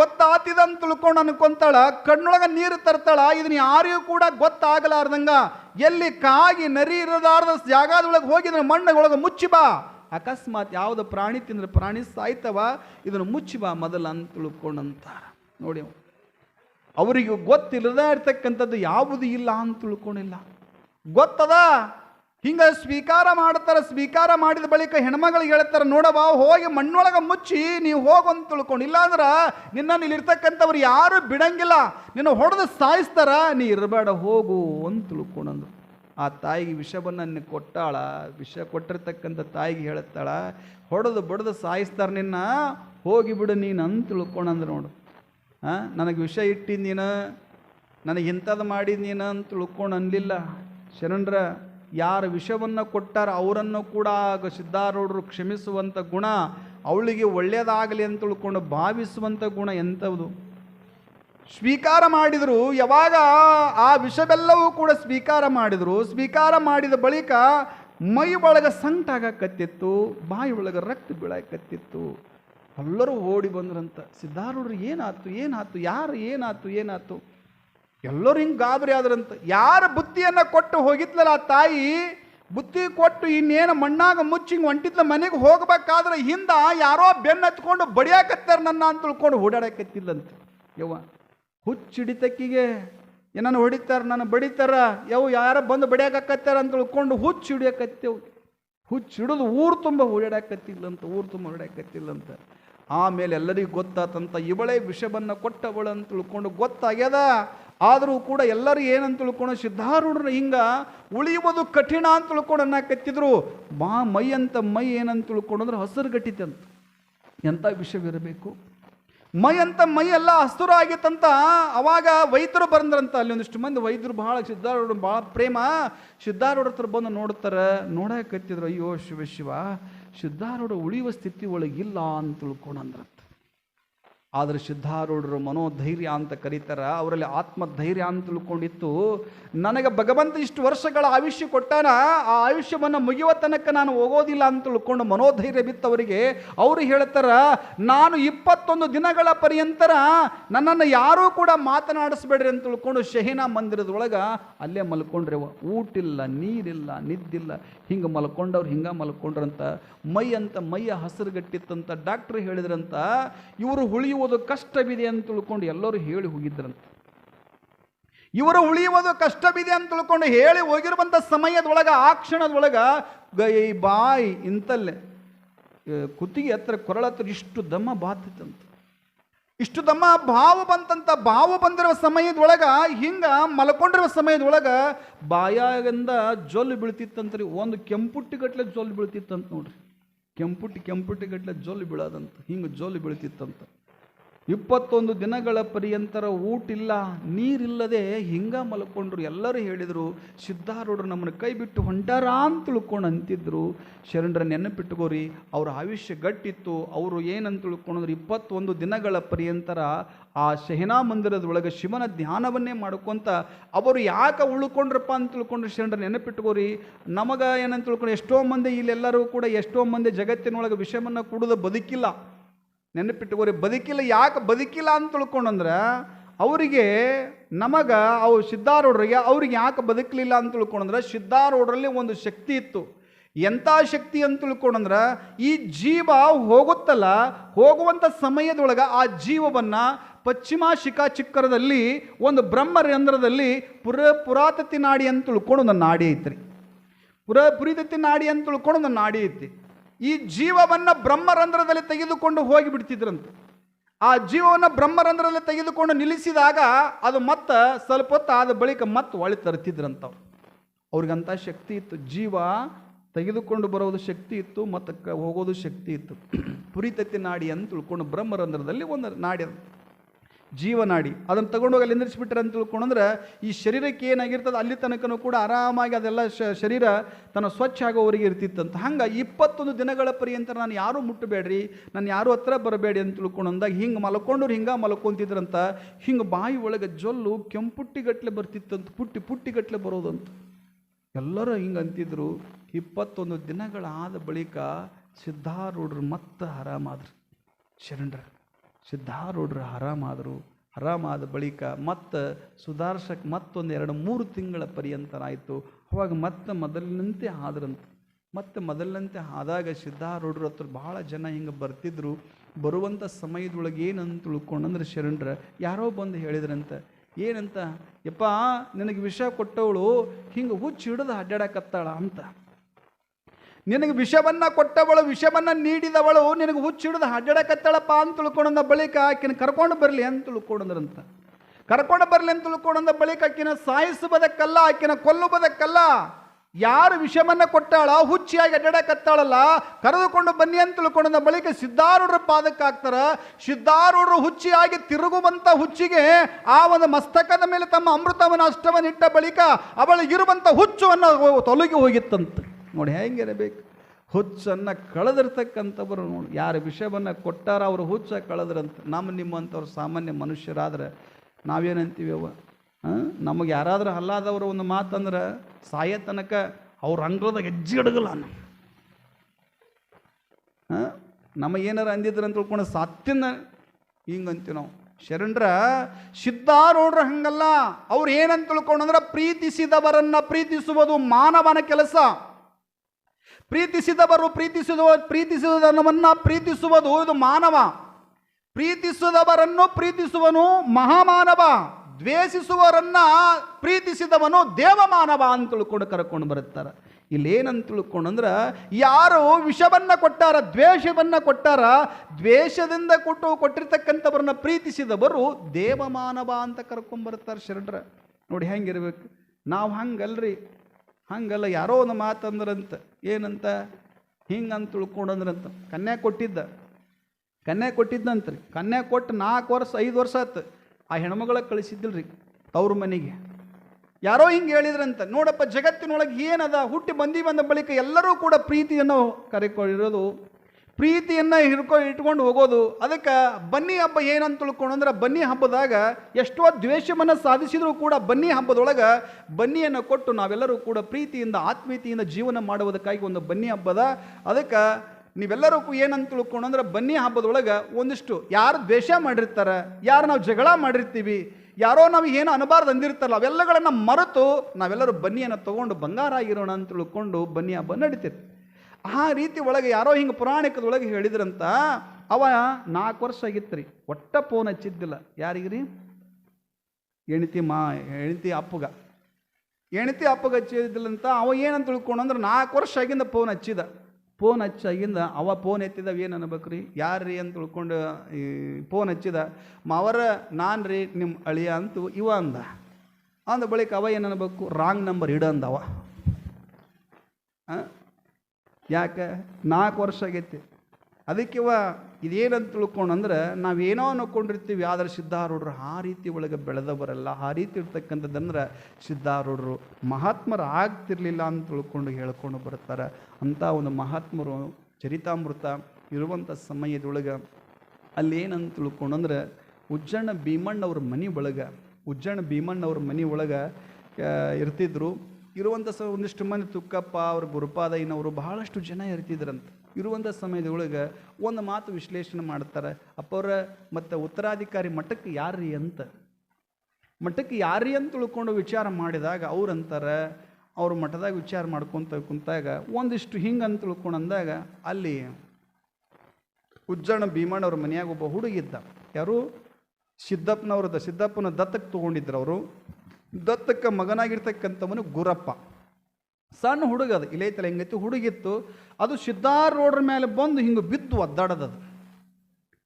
ಗೊತ್ತಾತಿದಂತ ತಿಳ್ಕೊಂಡು ಅನ್ಕೊಂತಾಳ ಕಣ್ಣೊಳಗೆ ನೀರು ತರ್ತಾಳ, ಇದನ್ನ ಯಾರಿಗೂ ಕೂಡ ಗೊತ್ತಾಗಲಾರ್ದಂಗ ಎಲ್ಲಿ ಕಾಗಿ ನರಿ ಇರದಾರ್ದ ಜಾಗದೊಳಗೆ ಹೋಗಿ ಇದನ್ನ ಮಣ್ಣೊಳಗೆ ಮುಚ್ಚಿ ಬಾ. ಅಕಸ್ಮಾತ್ ಯಾವ್ದು ಪ್ರಾಣಿ ತಿಂದ್ರೆ ಪ್ರಾಣಿ ಸಾಯ್ತವ, ಇದನ್ನು ಮುಚ್ಚಿ ಬಾ ಮೊದಲ ಅಂತ ತಿಳ್ಕೊಂಡಂತಾರ. ನೋಡಿ ಅವರಿಗೆ ಗೊತ್ತಿಲ್ಲದ ಇರ್ತಕ್ಕಂಥದ್ದು ಯಾವುದು ಇಲ್ಲ ಅಂತ ತಿಳ್ಕೊಂಡಿಲ್ಲ. ಗೊತ್ತದ? ಹಿಂಗ ಸ್ವೀಕಾರ ಮಾಡ್ತಾರೆ, ಸ್ವೀಕಾರ ಮಾಡಿದ ಬಳಿಕ ಹೆಣ್ಮಗಳಿಗೆ ಹೇಳ್ತಾರೆ ನೋಡವ ಹೋಗಿ ಮಣ್ಣೊಳಗೆ ಮುಚ್ಚಿ ನೀವು ಹೋಗು ಅಂತ ತಿಳ್ಕೊಂಡು. ಇಲ್ಲಾಂದ್ರ ನಿನ್ನನ್ನು ಇಲ್ಲಿರ್ತಕ್ಕಂಥವ್ರು ಯಾರು ಬಿಡಂಗಿಲ್ಲ. ನಿನ್ನ ಹೊಡೆದು ಸಾಯಿಸ್ತಾರ, ನೀ ಇರಬೇಡ, ಹೋಗು ಅಂತ ತಿಳ್ಕೊಂಡಂದ್ರು. ಆ ತಾಯಿಗೆ ವಿಷವನ್ನು ಕೊಟ್ಟಾಳ, ವಿಷ ಕೊಟ್ಟಿರ್ತಕ್ಕಂಥ ತಾಯಿಗೆ ಹೇಳುತ್ತಾಳ ಹೊಡೆದು ಬಡ್ದು ಸಾಯಿಸ್ತಾರೆ ನಿನ್ನ, ಹೋಗಿ ಬಿಡು ನೀನು ಅಂತ ತಿಳ್ಕೊಂಡಂದ್ರು ನೋಡು. ಹಾಂ ನನಗೆ ವಿಷ ಇಟ್ಟಿ ನೀನು, ನನಗೆ ಇಂಥದ್ದು ಮಾಡಿದ ನೀನು ಅಂತ ತಿಳ್ಕೊಂಡು ಅನ್ನಲಿಲ್ಲ ಶರಣರ ಯಾರ ವಿಷವನ್ನು ಕೊಟ್ಟಾರ ಅವರನ್ನು ಕೂಡ ಆಗ ಸಿದ್ಧಾರೂಢರು ಕ್ಷಮಿಸುವಂಥ ಗುಣ ಅವಳಿಗೆ ಒಳ್ಳೆಯದಾಗಲಿ ಅಂತ ತಿಳ್ಕೊಂಡು ಭಾವಿಸುವಂಥ ಗುಣ ಎಂಥವುದು ಸ್ವೀಕಾರ ಮಾಡಿದರು ಯಾವಾಗ ಆ ವಿಷವೆಲ್ಲವೂ ಕೂಡ ಸ್ವೀಕಾರ ಮಾಡಿದರು. ಸ್ವೀಕಾರ ಮಾಡಿದ ಬಳಿಕ ಮೈ ಒಳಗೆ ಸಂಕಟಾಗಕತ್ತಿತ್ತು ಬಾಯಿ ಒಳಗೆ ರಕ್ತ ಬೀಳಕತ್ತಿತ್ತು ಎಲ್ಲರೂ ಓಡಿ ಬಂದ್ರಂತ. ಸಿದ್ಧಾರೂಢರು ಏನಾಯ್ತು ಏನಾಯ್ತು, ಯಾರು ಏನಾಯ್ತು ಏನಾಯ್ತು? ಎಲ್ಲರೂ ಹಿಂಗೆ ಗಾಬರಿ ಆದ್ರಂತ. ಯಾರ ಬುತ್ತಿಯನ್ನು ಕೊಟ್ಟು ಹೋಗಿದ್ಲಲ್ಲ ಆ ತಾಯಿ ಬುತ್ತಿ ಕೊಟ್ಟು ಇನ್ನೇನು ಮಣ್ಣಾಗ ಮುಚ್ಚಿ ಹಿಂಗೆ ಹೊಂಟಿದ್ಲ ಮನೆಗೆ ಹೋಗ್ಬೇಕಾದ್ರೆ ಹಿಂದ ಯಾರೋ ಬೆನ್ನ ಹತ್ಕೊಂಡು ಬಡಿಯಾಕತ್ತಾರ ನನ್ನ ಅಂತ ತಿಳ್ಕೊಂಡು ಓಡಾಡಕತ್ತಿಲ್ಲಂತೆ ಯವ್ವ, ಹುಚ್ಚಿಡಿತಕ್ಕಿಗೆ ಏನನ್ನ ಹೊಡಿತಾರ, ನನ್ನ ಬಡಿತಾರ ಯಾವ ಯಾರ ಬಂದು ಬಡಿಯಾಕತ್ತಾರ ಅಂತ ತಿಳ್ಕೊಂಡು ಹುಚ್ಚು ಹಿಡಿಯಕತ್ತೇವು. ಹುಚ್ಚು ಹಿಡಿದು ಊರು ತುಂಬ ಓಡಾಡಕತ್ತಿಲ್ಲಂತ ಊರು ತುಂಬ ಓಡಾಡಕತ್ತಿಲ್ಲಂತ ಆಮೇಲೆ ಎಲ್ಲರಿಗೂ ಗೊತ್ತಾತಂತ, ಇವಳೇ ವಿಷವನ್ನು ಕೊಟ್ಟವಳು ಅಂತ ತಿಳ್ಕೊಂಡು ಗೊತ್ತಾಗ್ಯದ. ಆದರೂ ಕೂಡ ಎಲ್ಲರೂ ಏನಂತ ತಿಳ್ಕೊಂಡು, ಸಿದ್ಧಾರೂಢರು ಹಿಂಗ ಉಳಿಯುವುದು ಕಠಿಣ ಅಂತ ತಿಳ್ಕೊಂಡು ಅನ್ನಕತ್ತಿದ್ರು ಮಾ ಮೈ ಅಂತ ಮೈ ಏನಂತ ತಿಳ್ಕೊಂಡು ಅಂದ್ರೆ ಹಸಿರು ಗಟ್ಟಿತಂತ ಎಂಥ ವಿಷಯವಿರಬೇಕು? ಮೈ ಅಂತ ಮೈ ಎಲ್ಲ ಹಸಿರು ಆಗಿತ್ತಂತ ಅವಾಗ ವೈದ್ಯರು ಬಂದ್ರಂತ ಅಲ್ಲಿ ಒಂದಿಷ್ಟು ಮಂದಿ ವೈದ್ಯರು ಭಾಳ ಸಿದ್ಧಾರೂಢ ಭಾಳ ಪ್ರೇಮ. ಸಿದ್ಧಾರೂಢ ಹತ್ರ ಬಂದು ನೋಡ್ತಾರೆ, ನೋಡಕತ್ತಿದ್ರು, ಅಯ್ಯೋ ಶಿವ ಶಿವ, ಸಿದ್ಧಾರೂಢ ಉಳಿಯುವ ಸ್ಥಿತಿ ಒಳಗಿಲ್ಲ ಅಂತ ತಿಳ್ಕೊಂಡು ಅಂದ್ರಂತ. ಆದರೆ ಸಿದ್ಧಾರೂಢರು ಮನೋಧೈರ್ಯ ಅಂತ ಕರೀತಾರ, ಅವರಲ್ಲಿ ಆತ್ಮಧೈರ್ಯ ಅಂತ ತಿಳ್ಕೊಂಡಿತ್ತು. ನನಗೆ ಭಗವಂತ ಇಷ್ಟು ವರ್ಷಗಳ ಆಯುಷ್ಯ ಕೊಟ್ಟಾನ, ಆ ಆಯುಷ್ಯವನ್ನು ಮುಗಿಯುವ ತನಕ ನಾನು ಹೋಗೋದಿಲ್ಲ ಅಂತ ತಿಳ್ಕೊಂಡು ಮನೋಧೈರ್ಯ ಬಿತ್ತವರಿಗೆ ಅವರು ಹೇಳ್ತಾರ, ನಾನು ಇಪ್ಪತ್ತೊಂದು ದಿನಗಳ ಪರ್ಯಂತರ ನನ್ನನ್ನು ಯಾರೂ ಕೂಡ ಮಾತನಾಡಿಸ್ಬೇಡ್ರಿ ಅಂತ ತಿಳ್ಕೊಂಡು ಶಹಿನಾ ಮಂದಿರದೊಳಗೆ ಅಲ್ಲೇ ಮಲ್ಕೊಂಡ್ರೆ ಊಟಿಲ್ಲ, ನೀರಿಲ್ಲ, ನಿದ್ದಿಲ್ಲ ಹಿಂಗೆ ಮಲ್ಕೊಂಡವ್ರು ಹಿಂಗೆ ಮಲ್ಕೊಂಡ್ರಂತ, ಮೈ ಅಂತ ಮೈಯ ಹಸಿರುಗಟ್ಟಿತ್ತಂತ ಡಾಕ್ಟ್ರ್ ಹೇಳಿದ್ರಂತ, ಇವರು ಉಳಿಯುವುದು ಕಷ್ಟವಿದೆ ಅಂತ ತಿಳ್ಕೊಂಡು ಎಲ್ಲರೂ ಹೇಳಿ ಹೋಗಿದ್ರಂತ. ಇವರು ಉಳಿಯುವುದು ಕಷ್ಟವಿದೆ ಅಂತ ತಿಳ್ಕೊಂಡು ಹೇಳಿ ಹೋಗಿರುವಂಥ ಸಮಯದೊಳಗೆ, ಆ ಕ್ಷಣದೊಳಗೆ ಗೈ ಬಾಯಿ ಇಂತಲ್ಲೇ ಕುತ್ತಿಗೆ ಹತ್ರ ಕೊರಳತ್ರ ಇಷ್ಟು ದಮ್ಮ ಬಾತಿತ್ತಂತ. ಇಷ್ಟು ತಮ್ಮ ಭಾವ ಬಂತಂತ ಭಾವ ಬಂದಿರುವ ಸಮಯದೊಳಗ, ಹಿಂಗ ಮಲ್ಕೊಂಡಿರುವ ಸಮಯದೊಳಗ ಬಾಯಾಗಿಂದ ಜೊಲ್ಲು ಬೀಳ್ತಿತ್ತಂತ್ರಿ ಒಂದು ಕೆಂಪುಟ್ಟಿ ಗಟ್ಟಲೆ ಜೊಲ್ಲು ಬೀಳ್ತಿತ್ತಂತ ನೋಡ್ರಿ. ಕೆಂಪುಟ್ಟಿ ಕೆಂಪುಟ್ಟಿ ಗಟ್ಟಲೆ ಜೊಲ್ಲು ಬೀಳೋದಂತ, ಹಿಂಗೆ ಜೊಲ್ಲು ಬೀಳ್ತಿತ್ತಂತ. ಇಪ್ಪತ್ತೊಂದು ದಿನಗಳ ಪರ್ಯಂತರ ಊಟಿಲ್ಲ, ನೀರಿಲ್ಲದೆ ಹಿಂಗ ಮಲ್ಕೊಂಡ್ರು. ಎಲ್ಲರೂ ಹೇಳಿದರು, ಸಿದ್ಧಾರೂಢರು ನಮ್ಮನ್ನು ಕೈ ಬಿಟ್ಟು ಹೊಂಟಾರ ಅಂತ ತಿಳ್ಕೊಂಡು ಅಂತಿದ್ರು. ಶರಣರ ನೆನಪಿಟ್ಕೋರಿ, ಅವರ ಆಯುಷ್ಯ ಗಟ್ಟಿತ್ತು. ಅವರು ಏನಂತ ತಿಳ್ಕೊಂಡ್ರು, ಇಪ್ಪತ್ತೊಂದು ದಿನಗಳ ಪರ್ಯಂತರ ಆ ಶಹಿನಾ ಮಂದಿರದೊಳಗೆ ಶಿವನ ಧ್ಯಾನವನ್ನೇ ಮಾಡ್ಕೊಂತ ಅವರು ಯಾಕೆ ಉಳ್ಕೊಂಡ್ರಪ್ಪ ಅಂತ ತಿಳ್ಕೊಂಡ್ರು. ಶರಣರ ನೆನಪಿಟ್ಕೋರಿ, ನಮಗೆ ಏನಂತ ತಿಳ್ಕೊಂಡು ಎಷ್ಟೋ ಮಂದಿ ಇಲ್ಲೆಲ್ಲರೂ ಕೂಡ ಎಷ್ಟೋ ಮಂದಿ ಜಗತ್ತಿನೊಳಗೆ ವಿಷಯವನ್ನು ಕುಡಿದು ಬದುಕಿಲ್ಲ. ನೆನಪಿಟ್ಟುಕೋರಿ, ಬದುಕಿಲ್ಲ, ಯಾಕೆ ಬದುಕಿಲ್ಲ ಅಂತ ತಿಳ್ಕೊಂಡಂದ್ರೆ, ಅವರಿಗೆ ನಮಗೆ, ಅವು ಸಿದ್ಧಾರೂಢರಿಗೆ ಅವ್ರಿಗೆ ಯಾಕೆ ಬದುಕಲಿಲ್ಲ ಅಂತ ತಿಳ್ಕೊಂಡಂದ್ರೆ, ಸಿದ್ಧಾರೂಢರಲ್ಲಿ ಒಂದು ಶಕ್ತಿ ಇತ್ತು. ಎಂಥ ಶಕ್ತಿ ಅಂತ ತಿಳ್ಕೊಂಡಂದ್ರೆ, ಈ ಜೀವ ಹೋಗುತ್ತಲ್ಲ, ಹೋಗುವಂಥ ಸಮಯದೊಳಗೆ ಆ ಜೀವವನ್ನು ಪಶ್ಚಿಮ ಶಿಖಾ ಚಿಕ್ಕರದಲ್ಲಿ, ಒಂದು ಬ್ರಹ್ಮರಂಧ್ರದಲ್ಲಿ ಪುರ ಪುರಾತತಿ ನಾಡಿ ಅಂತ ತಿಳ್ಕೊಂಡು ಒಂದು ನಾಡಿ ಐತ್ರಿ. ಪುರ ಪುರಿತತಿ ನಾಡಿ ಅಂತ ತಿಳ್ಕೊಂಡು ಒಂದು ನಾಡಿ ಐತಿ ಈ ಜೀವವನ್ನು ಬ್ರಹ್ಮರಂಧ್ರದಲ್ಲಿ ತೆಗೆದುಕೊಂಡು ಹೋಗಿ ಬಿಡ್ತಿದ್ರಂತೆ ಆ ಜೀವವನ್ನು ಬ್ರಹ್ಮರಂಧ್ರದಲ್ಲಿ ತೆಗೆದುಕೊಂಡು ನಿಲ್ಲಿಸಿದಾಗ ಅದು ಮತ್ತೆ ಸ್ವಲ್ಪ ಹೊತ್ತು ಆದ ಬಳಿಕ ಮತ್ತೆ ಒಳಿ ತರ್ತಿದ್ರಂತವ್ರು ಅವ್ರಿಗಂಥ ಶಕ್ತಿ ಇತ್ತು. ಜೀವ ತೆಗೆದುಕೊಂಡು ಬರೋದು ಶಕ್ತಿ ಇತ್ತು, ಮತ್ತು ಹೋಗೋದು ಶಕ್ತಿ ಇತ್ತು. ಪುರಿತತಿ ನಾಡಿ ಅಂತ ತಿಳ್ಕೊಂಡು ಬ್ರಹ್ಮರಂಧ್ರದಲ್ಲಿ ಒಂದು ನಾಡಿ ಜೀವನಾಡಿ. ಅದನ್ನು ತಗೊಂಡೋಗಿ ಅಲ್ಲಿ ನಿಲ್ಲಿಸ್ಬಿಟ್ರೆ ಅಂತ ತಿಳ್ಕೊಂಡ್ರೆ ಈ ಶರೀರಕ್ಕೆ ಏನಾಗಿರ್ತದೆ, ಅಲ್ಲಿ ತನಕನೂ ಕೂಡ ಆರಾಮಾಗಿ ಅದೆಲ್ಲ ಶ- ಶರೀರ ತನ್ನ ಸ್ವಚ್ಛ ಆಗೋವರೆಗೆ ಇರ್ತಿತ್ತಂತ. ಹಂಗೆ ಇಪ್ಪತ್ತೊಂದು ದಿನಗಳ ಪರ್ಯಂತ ನಾನು ಯಾರೂ ಮುಟ್ಟಬೇಡ್ರಿ, ನಾನು ಯಾರೂ ಹತ್ರ ಬರಬೇಡಿ ಅಂತ ತಿಳ್ಕೊಂಡು ಅಂದಾಗ ಹಿಂಗೆ ಮಲ್ಕೊಂಡ್ರು ಹಿಂಗೆ ಮಲ್ಕೊಂತಿದ್ರಂತ, ಹಿಂಗೆ ಬಾಯಿ ಒಳಗೆ ಜೊಲ್ಲು ಕೆಂಪುಟ್ಟಿಗಟ್ಲೆ ಬರ್ತಿತ್ತಂತ, ಪುಟ್ಟಿ ಪುಟ್ಟಿಗಟ್ಲೆ ಬರೋದಂತ. ಎಲ್ಲರೂ ಹಿಂಗೆ ಅಂತಿದ್ರು, ಇಪ್ಪತ್ತೊಂದು ದಿನಗಳಾದ ಬಳಿಕ ಸಿದ್ಧಾರೂಢರು ಮತ್ತೆ ಆರಾಮಾದ್ರು. ಶರಣರ. ಸಿದ್ಧಾರೂಢರು ಆರಾಮಾದರು ಆರಾಮಾದ ಬಳಿಕ ಮತ್ತೆ ಸುಧಾರ್ಸಕ್ಕೆ ಮತ್ತೊಂದು ಎರಡು ಮೂರು ತಿಂಗಳ ಪರ್ಯಂತನಾಯಿತು. ಅವಾಗ ಮತ್ತೆ ಮೊದಲಿನಂತೆ ಆದ್ರಂತ. ಮತ್ತೆ ಮೊದಲಿನಂತೆ ಆದಾಗ ಸಿದ್ಧಾರೂಢರ ಹತ್ರ ಭಾಳ ಜನ ಹಿಂಗೆ ಬರ್ತಿದ್ರು. ಬರುವಂಥ ಸಮಯದೊಳಗೆ ಏನಂತ ತಿಳ್ಕೊಂಡಂದ್ರೆ ಶರಣ್ರ, ಯಾರೋ ಬಂದು ಹೇಳಿದ್ರಂತ. ಏನಂತ, ಯಪ್ಪ, ನಿನಗೆ ವಿಷ ಕೊಟ್ಟವಳು, ಹಿಂಗೆ ಹುಚ್ಚು ಹಿಡಿದು ಅಡ್ಡಾಡಕತ್ತಾಳ ಅಂತ. ನಿನಗೆ ವಿಷವನ್ನು ಕೊಟ್ಟವಳು, ವಿಷವನ್ನು ನೀಡಿದವಳು, ನಿನಗೆ ಹುಚ್ಚು ಹಿಡಿದು ಅಡ್ಡಾಡಕತ್ತಾಳಪ್ಪ ಅಂತ ತಿಳ್ಕೊಂಡ ಬಳಿಕ ಆಕಿನ ಕರ್ಕೊಂಡು ಬರಲಿ ಅಂತ ತಿಳ್ಕೊಂಡ್ರಂತ ಕರ್ಕೊಂಡು ಬರಲಿ ಅಂತ ತಿಳ್ಕೊಂಡ ಬಳಿಕ ಆಕಿನ ಸಾಯಿಸುವುದಕ್ಕಲ್ಲ, ಆಕಿನ ಕೊಲ್ಲುವುದಕ್ಕಲ್ಲ. ಯಾರು ವಿಷಮನ್ನ ಕೊಟ್ಟಾಳ, ಹುಚ್ಚಿಯಾಗಿ ಅಡ್ಡಾಡಕತ್ತಾಳಲ್ಲ ಕರೆದುಕೊಂಡು ಬನ್ನಿ ಅಂತ ತಿಳ್ಕೊಂಡ ಬಳಿಕ ಸಿದ್ಧಾರೂಢರ ಪಾದಕ್ಕೆ ಹಾಕ್ತಾರ. ಸಿದ್ಧಾರೂಢರು ಹುಚ್ಚಿಯಾಗಿ ತಿರುಗುವಂಥ ಹುಚ್ಚಿಗೆ ಆ ಒಂದು ಮಸ್ತಕದ ಮೇಲೆ ತಮ್ಮ ಅಮೃತವನ ಅಷ್ಟವನ್ನಿಟ್ಟ ಬಳಿಕ ಅವಳಿಗಿರುವಂಥ ಹುಚ್ಚುವನ್ನು ತೊಲಗಿ ಹೋಗಿತ್ತಂತ. ನೋಡಿ ಹೆಂಗಿರಬೇಕು? ಹುಚ್ಚನ್ನು ಕಳೆದಿರ್ತಕ್ಕಂಥವ್ರು ನೋಡಿ, ಯಾರು ವಿಷಯವನ್ನು ಕೊಟ್ಟಾರ ಅವರು ಹುಚ್ಚ ಕಳೆದ್ರಂತ. ನಮ್ಮ ನಿಮ್ಮಂಥವ್ರು ಸಾಮಾನ್ಯ ಮನುಷ್ಯರಾದ್ರೆ ನಾವೇನಂತೀವಿ ಅವ ನಮಗೆ ಯಾರಾದರೂ ಹಲ್ಲಾದವರು ಒಂದು ಮಾತಂದ್ರೆ ಸಾಯ ತನಕ ಅವ್ರ ಅಂಗಳದಾಗ ಹೆಜ್ಜೆ ಅಡಗಲ್ಲ ಹಾಂ ನಮಗೆ ಏನಾರು ಅಂದಿದ್ರು ಅಂತ ತಿಳ್ಕೊಂಡು ಸಾತ್ಯನ ಹಿಂಗಂತೀವಿ ನಾವು. ಶರಣರ ಸಿದ್ಧಾರೂಢ್ರ ಹಂಗಲ್ಲ. ಅವ್ರು ಏನಂತ ತಿಳ್ಕೊಂಡಂದ್ರೆ ಪ್ರೀತಿಸಿದವರನ್ನು ಪ್ರೀತಿಸುವುದು ಮಾನವನ ಕೆಲಸ. ಪ್ರೀತಿಸಿದವರು ಪ್ರೀತಿಸಿದ ಪ್ರೀತಿಸುವುದನ್ನ ಪ್ರೀತಿಸುವುದು ಇದು ಮಾನವ. ಪ್ರೀತಿಸಿದವರನ್ನು ಪ್ರೀತಿಸುವನು ಮಹಾಮಾನವ. ದ್ವೇಷಿಸುವರನ್ನ ಪ್ರೀತಿಸಿದವನು ದೇವಮಾನವ ಅಂತ ತಿಳ್ಕೊಂಡು ಕರ್ಕೊಂಡು ಬರುತ್ತಾರೆ. ಇಲ್ಲೇನಂತ ತಿಳ್ಕೊಂಡು ಅಂದ್ರೆ ಯಾರು ವಿಷವನ್ನ ಕೊಟ್ಟಾರ, ದ್ವೇಷವನ್ನ ಕೊಟ್ಟಾರ, ದ್ವೇಷದಿಂದ ಕೊಟ್ಟು ಕೊಟ್ಟಿರ್ತಕ್ಕಂಥವ್ರನ್ನ ಪ್ರೀತಿಸಿದವರು ದೇವಮಾನವ ಅಂತ ಕರ್ಕೊಂಡು ಬರುತ್ತಾರೆ ಶರಣರ. ನೋಡಿ ಹೆಂಗಿರ್ಬೇಕು. ನಾವು ಹಂಗಲ್ರಿ. ಹಂಗಲ್ಲ, ಯಾರೋ ಒಂದು ಮಾತಂದ್ರಂತ ಏನಂತ? ಹಿಂಗಂತ ತಿಳ್ಕೊಂಡಂದ್ರಂತ. ಕನ್ಯಾ ಕೊಟ್ಟಿದ್ದ. ಕನ್ಯಾ ಕೊಟ್ಟಿದ್ದಂತ್ರಿ ಕನ್ಯಾ ಕೊಟ್ಟು ನಾಲ್ಕು ವರ್ಷ, ಐದು ವರ್ಷ ಆತು. ಆ ಹೆಣ್ಮಗಳ ಕಳಿಸಿದ್ದಿಲ್ರಿ ತವ್ರ ಮನೆಗೆ. ಯಾರೋ ಹಿಂಗೆ ಹೇಳಿದ್ರಂತ. ನೋಡಪ್ಪ, ಜಗತ್ತಿನೊಳಗೆ ಏನದ ಹುಟ್ಟಿ ಬಂದಿ ಬಂದ ಬಳಿಕ ಎಲ್ಲರೂ ಕೂಡ ಪ್ರೀತಿಯನ್ನು ಕರೆಕೊಂಡಿರೋದು ಪ್ರೀತಿಯನ್ನು ಹಿಡ್ಕೊ ಇಟ್ಕೊಂಡು ಹೋಗೋದು. ಅದಕ್ಕೆ ಬನ್ನಿ ಹಬ್ಬ ಏನಂತ ತಿಳ್ಕೊಂಡು ಅಂದ್ರೆ ಬನ್ನಿ ಹಬ್ಬದಾಗ ಎಷ್ಟೋ ದ್ವೇಷವನ್ನು ಸಾಧಿಸಿದರೂ ಕೂಡ ಬನ್ನಿ ಹಬ್ಬದೊಳಗೆ ಬನ್ನಿಯನ್ನು ಕೊಟ್ಟು ನಾವೆಲ್ಲರೂ ಕೂಡ ಪ್ರೀತಿಯಿಂದ, ಆತ್ಮೀಯತೆಯಿಂದ ಜೀವನ ಮಾಡುವುದಕ್ಕಾಗಿ ಒಂದು ಬನ್ನಿ ಹಬ್ಬದ. ಅದಕ್ಕೆ ನೀವೆಲ್ಲರೂ ಏನಂತ ತಿಳ್ಕೊಂಡು ಅಂದ್ರೆ ಬನ್ನಿ ಹಬ್ಬದೊಳಗೆ ಒಂದಿಷ್ಟು ಯಾರು ದ್ವೇಷ ಮಾಡಿರ್ತಾರೆ, ಯಾರು ನಾವು ಜಗಳ ಮಾಡಿರ್ತೀವಿ, ಯಾರೋ ನಾವು ಏನು ಅನಬಾರ್ದು ಅಂದಿರ್ತಾರಲ್ಲ, ಅವೆಲ್ಲಗಳನ್ನು ಮರೆತು ನಾವೆಲ್ಲರೂ ಬನ್ನಿಯನ್ನು ತಗೊಂಡು ಬಂಗಾರ ಆಗಿರೋಣ ಅಂತ ತಿಳ್ಕೊಂಡು ಬನ್ನಿ ಹಬ್ಬ ನಡೀತೈತಿ ಆ ರೀತಿ ಒಳಗೆ ಯಾರೋ ಹಿಂಗೆ ಪುರಾಣಿಕದೊಳಗೆ ಹೇಳಿದ್ರಂತ, ಅವ ನಾಲ್ಕು ವರ್ಷ ಆಗಿತ್ತು ರೀ ಒಟ್ಟ ಫೋನ್ ಹಚ್ಚಿದ್ದಿಲ್ಲ. ಯಾರಿಗ್ರಿ? ಎಣಿತಿ ಮಾ ಎಣಿತಿ ಅಪ್ಪಗ. ಎಣಿತಿ ಅಪ್ಪಗ ಹಚ್ಚಿದ್ದಿಲ್ಲಂತ ಅವ ಏನಂತ ತಿಳ್ಕೊಂಡು ಅಂದ್ರೆ ನಾಲ್ಕು ವರ್ಷ ಆಗಿಂದ ಫೋನ್ ಹಚ್ಚಿದ. ಫೋನ್ ಹಚ್ಚಾಗಿಂದ ಅವ ಫೋನ್ ಎತ್ತಿದವ ಏನು ಅನ್ಬೇಕು ರೀ ಯಾರು ರೀ ಅಂತ ತಿಳ್ಕೊಂಡು, ಈ ಫೋನ್ ಹಚ್ಚಿದ. ಮಾವರ ನಾನು ರೀ ನಿಮ್ಮ ಅಳಿಯ ಅಂತೂ ಇವ ಅಂದ. ಅಂದ ಬಳಿಕ ಅವ ಏನು ಅನ್ಬೇಕು? ರಾಂಗ್ ನಂಬರ್ ಇಡ ಅಂದವ? ಯಾಕೆ? ನಾಲ್ಕು ವರ್ಷ ಆಗೈತಿ. ಅದಕ್ಕೆ ಇವ ಇದೇನಂತ ತಿಳ್ಕೊಂಡು ಅಂದ್ರೆ ನಾವೇನೋ ಅನ್ಕೊಂಡಿರ್ತೀವಿ, ಆದರೆ ಸಿದ್ಧಾರೂಢರು ಆ ರೀತಿ ಒಳಗೆ ಬೆಳೆದವರಲ್ಲ. ಆ ರೀತಿ ಇರ್ತಕ್ಕಂಥದ್ದಂದ್ರೆ ಸಿದ್ಧಾರೂಢರು ಮಹಾತ್ಮರು ಆಗ್ತಿರ್ಲಿಲ್ಲ ಅಂತ ತಿಳ್ಕೊಂಡು ಹೇಳ್ಕೊಂಡು ಬರ್ತಾರೆ. ಅಂಥ ಒಂದು ಮಹಾತ್ಮರು ಚರಿತಾಮೃತ ಇರುವಂಥ ಸಮಯದೊಳಗೆ ಅಲ್ಲಿ ಏನಂತ ತಿಳ್ಕೊಂಡು ಅಂದ್ರೆ ಉಜ್ಜಣ್ಣ ಭೀಮಣ್ಣವ್ರ ಮನೆ ಒಳಗೆ, ಉಜ್ಜಣ್ಣ ಭೀಮಣ್ಣವ್ರ ಮನೆ ಒಳಗೆ ಇರ್ತಿದ್ರು. ಇರುವಂಥ ಸ, ಒಂದಿಷ್ಟು ಮಂದಿ ತುಕ್ಕಪ್ಪ ಅವ್ರ ಗುರುಪಾದಯ್ಯನವರು ಬಹಳಷ್ಟು ಜನ ಇರ್ತಿದ್ರಂತ. ಇರುವಂಥ ಸಮಯದೊಳಗೆ ಒಂದು ಮಾತು ವಿಶ್ಲೇಷಣೆ ಮಾಡ್ತಾರೆ, ಅಪ್ಪವರ, ಮತ್ತು ಉತ್ತರಾಧಿಕಾರಿ ಮಠಕ್ಕೆ ಯಾರ್ರಿ ಅಂತ? ಮಠಕ್ಕೆ ಯಾರ್ರಿ ಅಂತ ತಿಳ್ಕೊಂಡು ವಿಚಾರ ಮಾಡಿದಾಗ ಅವ್ರು ಅಂತಾರೆ, ಅವ್ರ ಮಠದಾಗ ವಿಚಾರ ಮಾಡ್ಕೊತ ಕುಂತಾಗ ಒಂದಿಷ್ಟು ಹಿಂಗೆ ಅಂತ ತಿಳ್ಕೊಂಡು ಅಂದಾಗ ಅಲ್ಲಿ ಉಜ್ಜಣ ಭೀಮಣ್ಣವ್ರ ಮನೆಯಾಗ ಒಬ್ಬ ಹುಡುಗಿದ್ದ ಯಾರು? ಸಿದ್ದಪ್ಪನವ್ರದ, ಸಿದ್ದಪ್ಪನ ದತ್ತಕ್ಕೆ ತೊಗೊಂಡಿದ್ರು ಅವರು. ದತ್ತಕ್ಕೆ ಮಗನಾಗಿರ್ತಕ್ಕಂಥವನು ಗುರಪ್ಪ. ಸಣ್ಣ ಹುಡುಗ ಅದು. ಇಲ್ಲೈತಲ್ಲ ಹೆಂಗೈತಿ? ಹುಡುಗಿತ್ತು. ಅದು ಸಿದ್ಧಾರೂಢರ ಮೇಲೆ ಬಂದು ಹಿಂಗೆ ಬಿದ್ದು ಒದ್ದಾಡೋದದು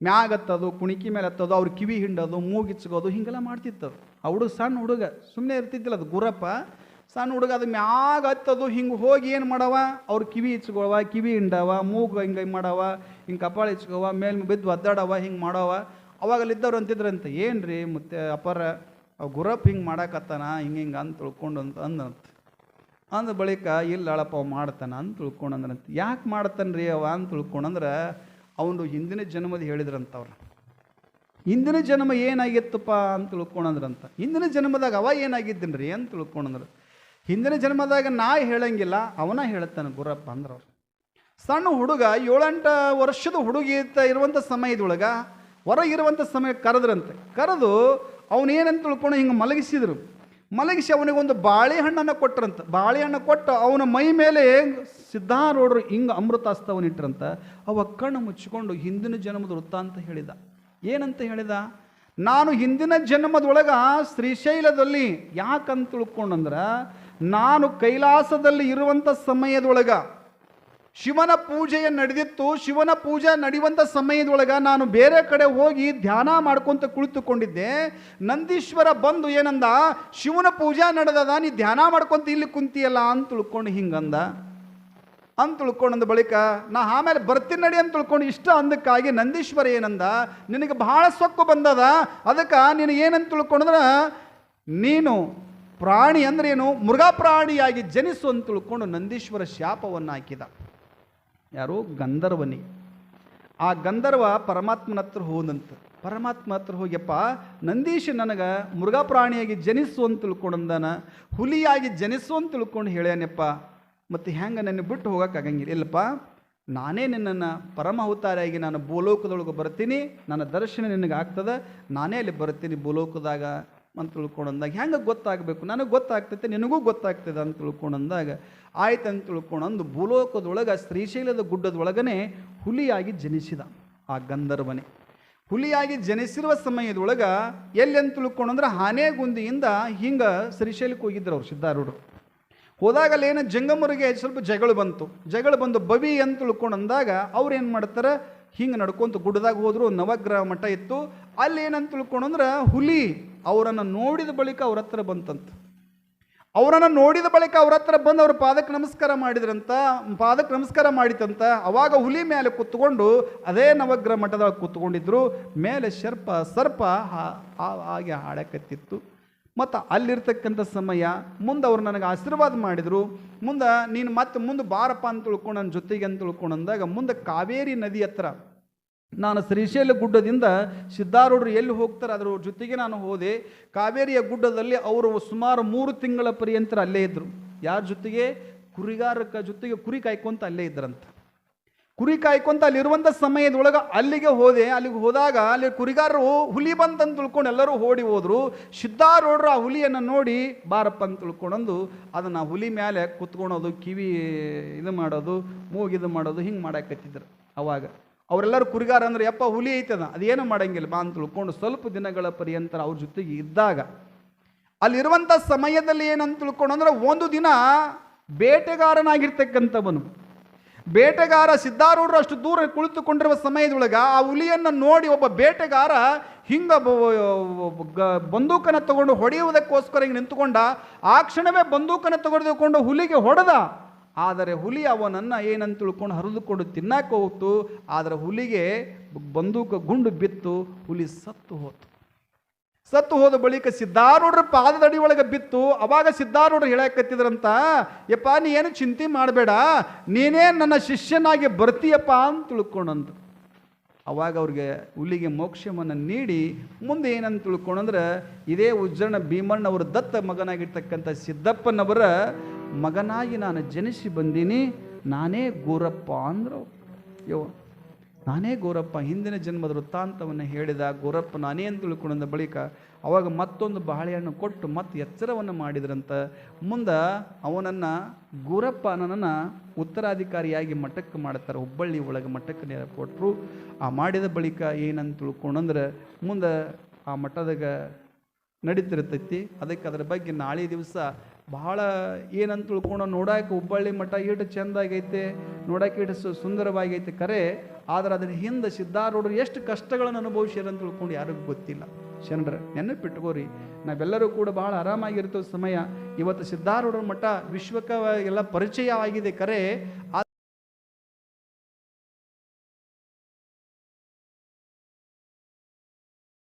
ಮ್ಯಾಗತ್ತದು ಕುಣಿಕಿ ಮೇಲೆ ಹತ್ತದು, ಅವ್ರ ಕಿವಿ ಹಿಂಡೋದು ಮೂಗಿಚ್ಕೋದು ಹಿಂಗೆಲ್ಲ ಮಾಡ್ತಿತ್ತದು ಆ ಹುಡುಗ ಸಣ್ಣ ಹುಡುಗ. ಸುಮ್ಮನೆ ಇರ್ತಿದ್ದಿಲ್ಲ ಅದು ಗುರಪ್ಪ. ಸಣ್ಣ ಹುಡುಗ ಅದು ಮ್ಯಾಗ ಹತ್ತದು, ಹಿಂಗೆ ಹೋಗಿ ಏನು ಮಾಡವ? ಅವ್ರ ಕಿವಿ ಇಚ್ಕೋವ ಕಿವಿ ಹಿಂಡವ, ಮೂಗು ಹಿಂಗೆ ಮಾಡವ, ಹಿಂಗೆ ಕಪಾಳ ಇಚ್ಕೋವ ಮೇಲೆ ಬಿದ್ದು ಒದ್ದಾಡವ, ಹಿಂಗೆ ಮಾಡವ. ಅವಾಗಲ್ಲಿದ್ದವ್ರು ಅಂತಿದ್ರಂತ ಏನು ರೀ ಮತ್ತೆ ಅಪ್ಪರ ಅವ್ ಗುರಪ್ಪ ಹಿಂಗೆ ಮಾಡಾಕತ್ತಾನ, ಹಿಂಗೆ ಹಿಂಗೆ ಅಂತ ತಿಳ್ಕೊಂಡು ಅಂತ. ಅಂದಂತ ಅಂದ ಬಳಿಕ ಇಲ್ಲ ಅಳಪ್ಪ ಅವ ಮಾಡ್ತಾನ ಅಂತ. ತಿಳ್ಕೊಂಡಂದ್ರಂತ ಯಾಕೆ ಮಾಡ್ತಾನೆ ರೀ ಅವ ಅಂತ ತಿಳ್ಕೊಂಡಂದ್ರೆ ಅವನು ಹಿಂದಿನ ಜನ್ಮದ ಹೇಳಿದ್ರಂತ ಅವ್ರು ಹಿಂದಿನ ಜನ್ಮ ಏನಾಗಿತ್ತಪ್ಪ ಅಂತ. ತಿಳ್ಕೊಂಡಂದ್ರಂತ ಹಿಂದಿನ ಜನ್ಮದಾಗ ಅವ ಏನಾಗಿದ್ದೀನಿ ರೀ ಅಂತ ತಿಳ್ಕೊಂಡಂದ್ರು ಹಿಂದಿನ ಜನ್ಮದಾಗ ನಾ ಹೇಳಂಗಿಲ್ಲ, ಅವನ ಹೇಳ್ತಾನೆ ಗುರಪ್ಪ ಅಂದ್ರೆ ಅವ್ರು. ಸಣ್ಣ ಹುಡುಗ ಏಳೆಂಟು ವರ್ಷದ ಹುಡುಗಿ ಇರುವಂಥ ಸಮಯದೊಳಗೆ ಹೊರಗಿರುವಂಥ ಸಮಯ ಕರೆದ್ರಂತೆ. ಕರೆದು ಅವನೇನಂತ ತಿಳ್ಕೊಂಡು ಹಿಂಗೆ ಮಲಗಿಸಿದ್ರು. ಮಲಗಿಸಿ ಅವನಿಗೆ ಒಂದು ಬಾಳೆಹಣ್ಣನ್ನು ಕೊಟ್ಟರಂತ ಬಾಳೆಹಣ್ಣು ಕೊಟ್ಟು ಅವನ ಮೈ ಮೇಲೆ ಸಿದ್ಧಾರೂಢರು ಹಿಂಗೆ ಅಮೃತಾಸ್ತವನ್ನ ಇಟ್ರಂತ. ಅವ ಕಣ್ಣು ಮುಚ್ಚಿಕೊಂಡು ಹಿಂದಿನ ಜನ್ಮದ ವೃತ್ತ ಅಂತ ಹೇಳಿದ. ಏನಂತ ಹೇಳಿದ? ನಾನು ಹಿಂದಿನ ಜನ್ಮದೊಳಗೆ ಶ್ರೀಶೈಲದಲ್ಲಿ ಯಾಕಂತ ತಿಳ್ಕೊಂಡಂದ್ರೆ, ನಾನು ಕೈಲಾಸದಲ್ಲಿ ಇರುವಂಥ ಸಮಯದೊಳಗ ಶಿವನ ಪೂಜೆಯ ನಡೆದಿತ್ತು. ಶಿವನ ಪೂಜೆ ನಡೆಯುವಂಥ ಸಮಯದೊಳಗೆ ನಾನು ಬೇರೆ ಕಡೆ ಹೋಗಿ ಧ್ಯಾನ ಮಾಡ್ಕೊಂತ ಕುಳಿತುಕೊಂಡಿದ್ದೆ. ನಂದೀಶ್ವರ ಬಂದು ಏನಂದ, ಶಿವನ ಪೂಜೆ ನಡೆದದ, ನೀ ಧ್ಯಾನ ಮಾಡ್ಕೊಂತ ಇಲ್ಲಿ ಕುಂತಿಯಲ್ಲ ಅಂತ ತಿಳ್ಕೊಂಡು ಹಿಂಗಂದ. ಅಂತ ತಿಳ್ಕೊಂಡಂದ ಬಳಿಕ, ನಾ ಆಮೇಲೆ ಬರ್ತೀನಿ ನಡಿ ಅಂತ ತಿಳ್ಕೊಂಡು ಇಷ್ಟ ಅಂದಕ್ಕಾಗಿ ನಂದೀಶ್ವರ ಏನಂದ, ನಿನಗೆ ಬಹಳ ಸೊಕ್ಕು ಬಂದದ, ಅದಕ್ಕೆ ನೀನು ಏನಂತ ತಿಳ್ಕೊಂಡ್ರೆ, ನೀನು ಪ್ರಾಣಿ ಅಂದ್ರೆ ಏನು ಮೃಗ ಪ್ರಾಣಿಯಾಗಿ ಜನಿಸು ಅಂತ ತಿಳ್ಕೊಂಡು ನಂದೀಶ್ವರ ಶಾಪವನ್ನು ಹಾಕಿದ ಯಾರು ಗಂಧರ್ವನಿ. ಆ ಗಂಧರ್ವ ಪರಮಾತ್ಮನ ಹತ್ರ ಹೋದಂತ. ಪರಮಾತ್ಮ ಹತ್ರ ಹೋಗ್ಯಪ್ಪ, ನಂದೀಶ ನನಗೆ ಮೃಗ ಪ್ರಾಣಿಯಾಗಿ ಜನಿಸು ಅಂತ ತಿಳ್ಕೊಂಡಂದಾನ, ಹುಲಿಯಾಗಿ ಜನಿಸು ಅಂತ ತಿಳ್ಕೊಂಡು ಹೇಳ್ಯಾನಪ್ಪ. ಮತ್ತು ಹೆಂಗೆ ನನ್ನ ಬಿಟ್ಟು ಹೋಗೋಕ್ಕಾಗಂಗಿಲ್ಲ ಇಲ್ಲಪ್ಪ, ನಾನೇ ನಿನ್ನನ್ನು ಪರಮ ಅವತಾರಿಯಾಗಿ ನಾನು ಭೂಲೋಕದೊಳಗೆ ಬರ್ತೀನಿ, ನನ್ನ ದರ್ಶನ ನಿನಗೆ ಆಗ್ತದೆ ನಾನೇ ಅಲ್ಲಿ ಬರ್ತೀನಿ ಭೂಲೋಕದಾಗ. ಅಂತ ತಿಳ್ಕೊಂಡಂದಾಗ ಹೆಂಗೆ ಗೊತ್ತಾಗಬೇಕು? ನನಗೆ ಗೊತ್ತಾಗ್ತೈತೆ, ನಿನಗೂ ಗೊತ್ತಾಗ್ತದೆ ಅಂತ ತಿಳ್ಕೊಂಡಂದಾಗ ಆಯ್ತು ಅಂತ ತಿಳ್ಕೊಂಡಂದು ಭೂಲೋಕದೊಳಗೆ, ಶ್ರೀಶೈಲದ ಗುಡ್ಡದೊಳಗನೆ ಹುಲಿಯಾಗಿ ಜನಿಸಿದ ಆ ಗಂಧರ್ವನೇ. ಹುಲಿಯಾಗಿ ಜನಿಸಿರುವ ಸಮಯದೊಳಗೆ ಎಲ್ಲಿ ಅಂತ ತಿಳ್ಕೊಂಡಂದ್ರೆ ಹಾನೇಗುಂದಿಯಿಂದ ಹಿಂಗೆ ಶ್ರೀಶೈಲಕ್ಕೆ ಹೋಗಿದ್ರು ಅವ್ರು ಸಿದ್ಧಾರೂಢರು. ಹೋದಾಗ ಅಲ್ಲೇನು ಜಂಗಮರಿಗೆ ಸ್ವಲ್ಪ ಜಗಳ ಬಂತು. ಜಗಳ ಬಂದು ಬವಿ ಅಂತ ತಿಳ್ಕೊಂಡು ಅಂದಾಗ ಅವ್ರು ಏನು ಮಾಡ್ತಾರೆ? ಹಿಂಗೆ ನಡ್ಕೊಂತ ಗುಡ್ಡದಾಗ ಹೋದ್ರು, ನವಗ್ರಹ ಮಠ ಇತ್ತು. ಅಲ್ಲಿ ಏನಂತ ತಿಳ್ಕೊಂಡು ಅಂದ್ರೆ ಹುಲಿ ಅವರನ್ನು ನೋಡಿದ ಬಳಿಕ ಅವ್ರ ಹತ್ರ ಬಂತಂತ. ಅವರನ್ನು ನೋಡಿದ ಬಳಿಕ ಅವ್ರ ಹತ್ರ ಬಂದು ಅವ್ರ ಪಾದಕ್ಕೆ ನಮಸ್ಕಾರ ಮಾಡಿದ್ರಂತ, ಪಾದಕ್ಕೆ ನಮಸ್ಕಾರ ಮಾಡಿತಂತ. ಅವಾಗ ಹುಲಿ ಮೇಲೆ ಕೂತ್ಕೊಂಡು ಅದೇ ನವಗ್ರಹ ಮಠದಾಗ ಕೂತ್ಕೊಂಡಿದ್ರು. ಮೇಲೆ ಶರ್ಪ, ಸರ್ಪ ಹಾಗೆ ಹಾಡಕತ್ತಿತ್ತು. ಮತ್ತು ಅಲ್ಲಿರ್ತಕ್ಕಂಥ ಸಮಯ ಮುಂದೆ ಅವ್ರು ನನಗೆ ಆಶೀರ್ವಾದ ಮಾಡಿದರು. ಮುಂದೆ ನೀನು ಮತ್ತೆ ಮುಂದೆ ಬಾರಪ್ಪ ಅಂತ ತಿಳ್ಕೊಂಡು ನನ್ನ ಜೊತೆಗೆ ಅಂತ ತಿಳ್ಕೊಂಡು ಅಂದಾಗ ಮುಂದೆ ಕಾವೇರಿ ನದಿ ಹತ್ರ ನಾನು ಶ್ರೀಶೈಲ ಗುಡ್ಡದಿಂದ ಸಿದ್ಧಾರೂಢರು ಎಲ್ಲಿ ಹೋಗ್ತಾರೆ ಅದರ ಜೊತೆಗೆ ನಾನು ಹೋದೆ. ಕಾವೇರಿಯ ಗುಡ್ಡದಲ್ಲಿ ಅವರು ಸುಮಾರು ಮೂರು ತಿಂಗಳ ಪರ್ಯಂತರ ಅಲ್ಲೇ ಇದ್ದರು ಯಾರ ಜೊತೆಗೆ? ಕುರಿಗಾರಕ ಜೊತೆಗೆ ಕುರಿ ಕಾಯ್ಕೊಂತ ಅಲ್ಲೇ ಇದ್ರಂತ. ಕುರಿ ಕಾಯ್ಕೊಂತ ಅಲ್ಲಿರುವಂಥ ಸಮಯದೊಳಗೆ ಅಲ್ಲಿಗೆ ಹೋದೆ. ಅಲ್ಲಿಗೆ ಹೋದಾಗ ಅಲ್ಲಿ ಕುರಿಗಾರರು ಹುಲಿ ಬಂತಂತ ತಿಳ್ಕೊಂಡು ಎಲ್ಲರೂ ಓಡಿ ಹೋದ್ರು. ಸಿದ್ಧಾರೂಢರು ಆ ಹುಲಿಯನ್ನು ನೋಡಿ, ಬಾರಪ್ಪ ಅಂತ ತಿಳ್ಕೊಂಡಂದು, ಅದನ್ನು ಹುಲಿ ಮೇಲೆ ಕುತ್ಕೊಳೋದು, ಕಿವಿ ಇದು ಮಾಡೋದು ಮೂಗಿದು ಮಾಡೋದು ಹಿಂಗೆ ಮಾಡಾಕತ್ತಿದ್ರು ಅವಾಗ. ಅವರೆಲ್ಲರೂ ಕುರಿಗಾರ ಅಂದ್ರೆ, ಯಪ್ಪ, ಹುಲಿ ಐತದ ಅದೇನು ಮಾಡಂಗಿಲ್ಲ, ಬಾ ಅಂತ ತಿಳ್ಕೊಂಡು ಸ್ವಲ್ಪ ದಿನಗಳ ಪರ್ಯಂತರ ಅವ್ರ ಜೊತೆಗೆ ಇದ್ದಾಗ ಅಲ್ಲಿರುವಂಥ ಸಮಯದಲ್ಲಿ ಏನಂತ ತಿಳ್ಕೊಂಡು ಅಂದ್ರೆ ಒಂದು ದಿನ ಬೇಟೆಗಾರನಾಗಿರ್ತಕ್ಕಂಥವನು ಬೇಟೆಗಾರ ಸಿದ್ಧಾರೂಢರು ಅಷ್ಟು ದೂರ ಕುಳಿತುಕೊಂಡಿರುವ ಸಮಯದೊಳಗೆ ಆ ಹುಲಿಯನ್ನು ನೋಡಿ ಒಬ್ಬ ಬೇಟೆಗಾರ ಹಿಂಗ ಬಂದೂಕನ್ನು ತಗೊಂಡು ಹೊಡೆಯುವುದಕ್ಕೋಸ್ಕರ ಹಿಂಗೆ ನಿಂತುಕೊಂಡ, ಆ ಕ್ಷಣವೇ ಬಂದೂಕನ್ನು ತೆಗೆದುಕೊಂಡು ಹುಲಿಗೆ ಹೊಡೆದ. ಆದರೆ ಹುಲಿ ಅವನನ್ನು ಏನಂತ ತಿಳ್ಕೊಂಡು ಹರಿದುಕೊಂಡು ತಿನ್ನಕ್ಕೆ ಹೋಗ್ತು. ಆದರೆ ಹುಲಿಗೆ ಬಂದೂಕ ಗುಂಡು ಬಿತ್ತು, ಹುಲಿ ಸತ್ತು ಹೋತು. ಸತ್ತು ಹೋದ ಬಳಿಕ ಸಿದ್ಧಾರೂಢರ ಪಾದದಡಿ ಒಳಗೆ ಬಿತ್ತು. ಅವಾಗ ಸಿದ್ಧಾರೂಢರು ಹೇಳಕತ್ತಿದ್ರಂತ, ಯಪ್ಪ, ನೀ ಏನು ಚಿಂತೆ ಮಾಡಬೇಡ. ನೀನೇ ನನ್ನ ಶಿಷ್ಯನಾಗಿ ಬರ್ತೀಯಪ್ಪ ಅಂತ ತಿಳ್ಕೊಂಡಂತ ಅವಾಗ ಅವ್ರಿಗೆ ಹುಲಿಗೆ ಮೋಕ್ಷವನ್ನು ನೀಡಿ ಮುಂದೆ ಏನಂತ ತಿಳ್ಕೊಂಡಂದ್ರೆ, ಇದೇ ಉಜ್ಜರಣ ಭೀಮಣ್ಣವರ ದತ್ತ ಮಗನಾಗಿರ್ತಕ್ಕಂಥ ಸಿದ್ದಪ್ಪನವರ ಮಗನಾಗಿ ನಾನು ಜನಿಸಿ ಬಂದೀನಿ. ನಾನೇ ಗೋರಪ್ಪ ಅಂದ್ರು ಯೋ ನಾನೇ ಗೋರಪ್ಪ, ಹಿಂದಿನ ಜನ್ಮದ ವೃತ್ತಾಂತವನ್ನು ಹೇಳಿದ ಗೋರಪ್ಪ ನಾನೇ ಅಂತ ತಿಳ್ಕೊಂಡ ಬಳಿಕ ಅವಾಗ ಮತ್ತೊಂದು ಬಾಳೆಹಣ್ಣು ಕೊಟ್ಟು ಮತ್ತೆ ಎಚ್ಚರವನ್ನು ಮಾಡಿದ್ರಂತ. ಮುಂದೆ ಅವನನ್ನು ಗೋರಪ್ಪ ನನ್ನನ್ನು ಉತ್ತರಾಧಿಕಾರಿಯಾಗಿ ಮಠಕ್ಕೆ ಮಾಡ್ತಾರೆ. ಹುಬ್ಬಳ್ಳಿ ಒಳಗೆ ಮಠಕ್ಕೆ ನೇರ ಕೊಟ್ಟರು ಆ ಮಾಡಿದ ಬಳಿಕ ಏನಂತ ತಿಳ್ಕೊಂಡಂದ್ರೆ ಮುಂದೆ ಆ ಮಠದಾಗ ನಡೀತಿರ್ತೈತಿ. ಅದಕ್ಕೆ ಅದರ ಬಗ್ಗೆ ನಾಳೆ ದಿವಸ ಬಹಳ ಏನಂತ ತಿಳ್ಕೊಂಡು ನೋಡಕ್ಕೆ ಹುಬ್ಬಳ್ಳಿ ಮಠ ಈಟು ಚೆಂದಾಗೈತೆ ನೋಡಕ್ಕೆ ಈಟು ಸು ಸುಂದರವಾಗೈತೆ ಕರೆ, ಆದ್ರೆ ಅದರ ಹಿಂದೆ ಸಿದ್ಧಾರೂಢರು ಎಷ್ಟು ಕಷ್ಟಗಳನ್ನು ಅನುಭವಿಸ್ಯಾರ ಅಂತ ತಿಳ್ಕೊಂಡು ಯಾರಿಗೂ ಗೊತ್ತಿಲ್ಲ. ಶರಣರ, ನೆನಪಿಟ್ಕೋರಿ, ನಾವೆಲ್ಲರೂ ಕೂಡ ಭಾಳ ಆರಾಮಾಗಿರ್ತೇವೆ ಸಮಯ, ಇವತ್ತು ಸಿದ್ಧಾರೂಢರ ಮಠ ವಿಶ್ವಕ್ಕೆ ಎಲ್ಲ ಪರಿಚಯ ಆಗಿದೆ ಕರೆ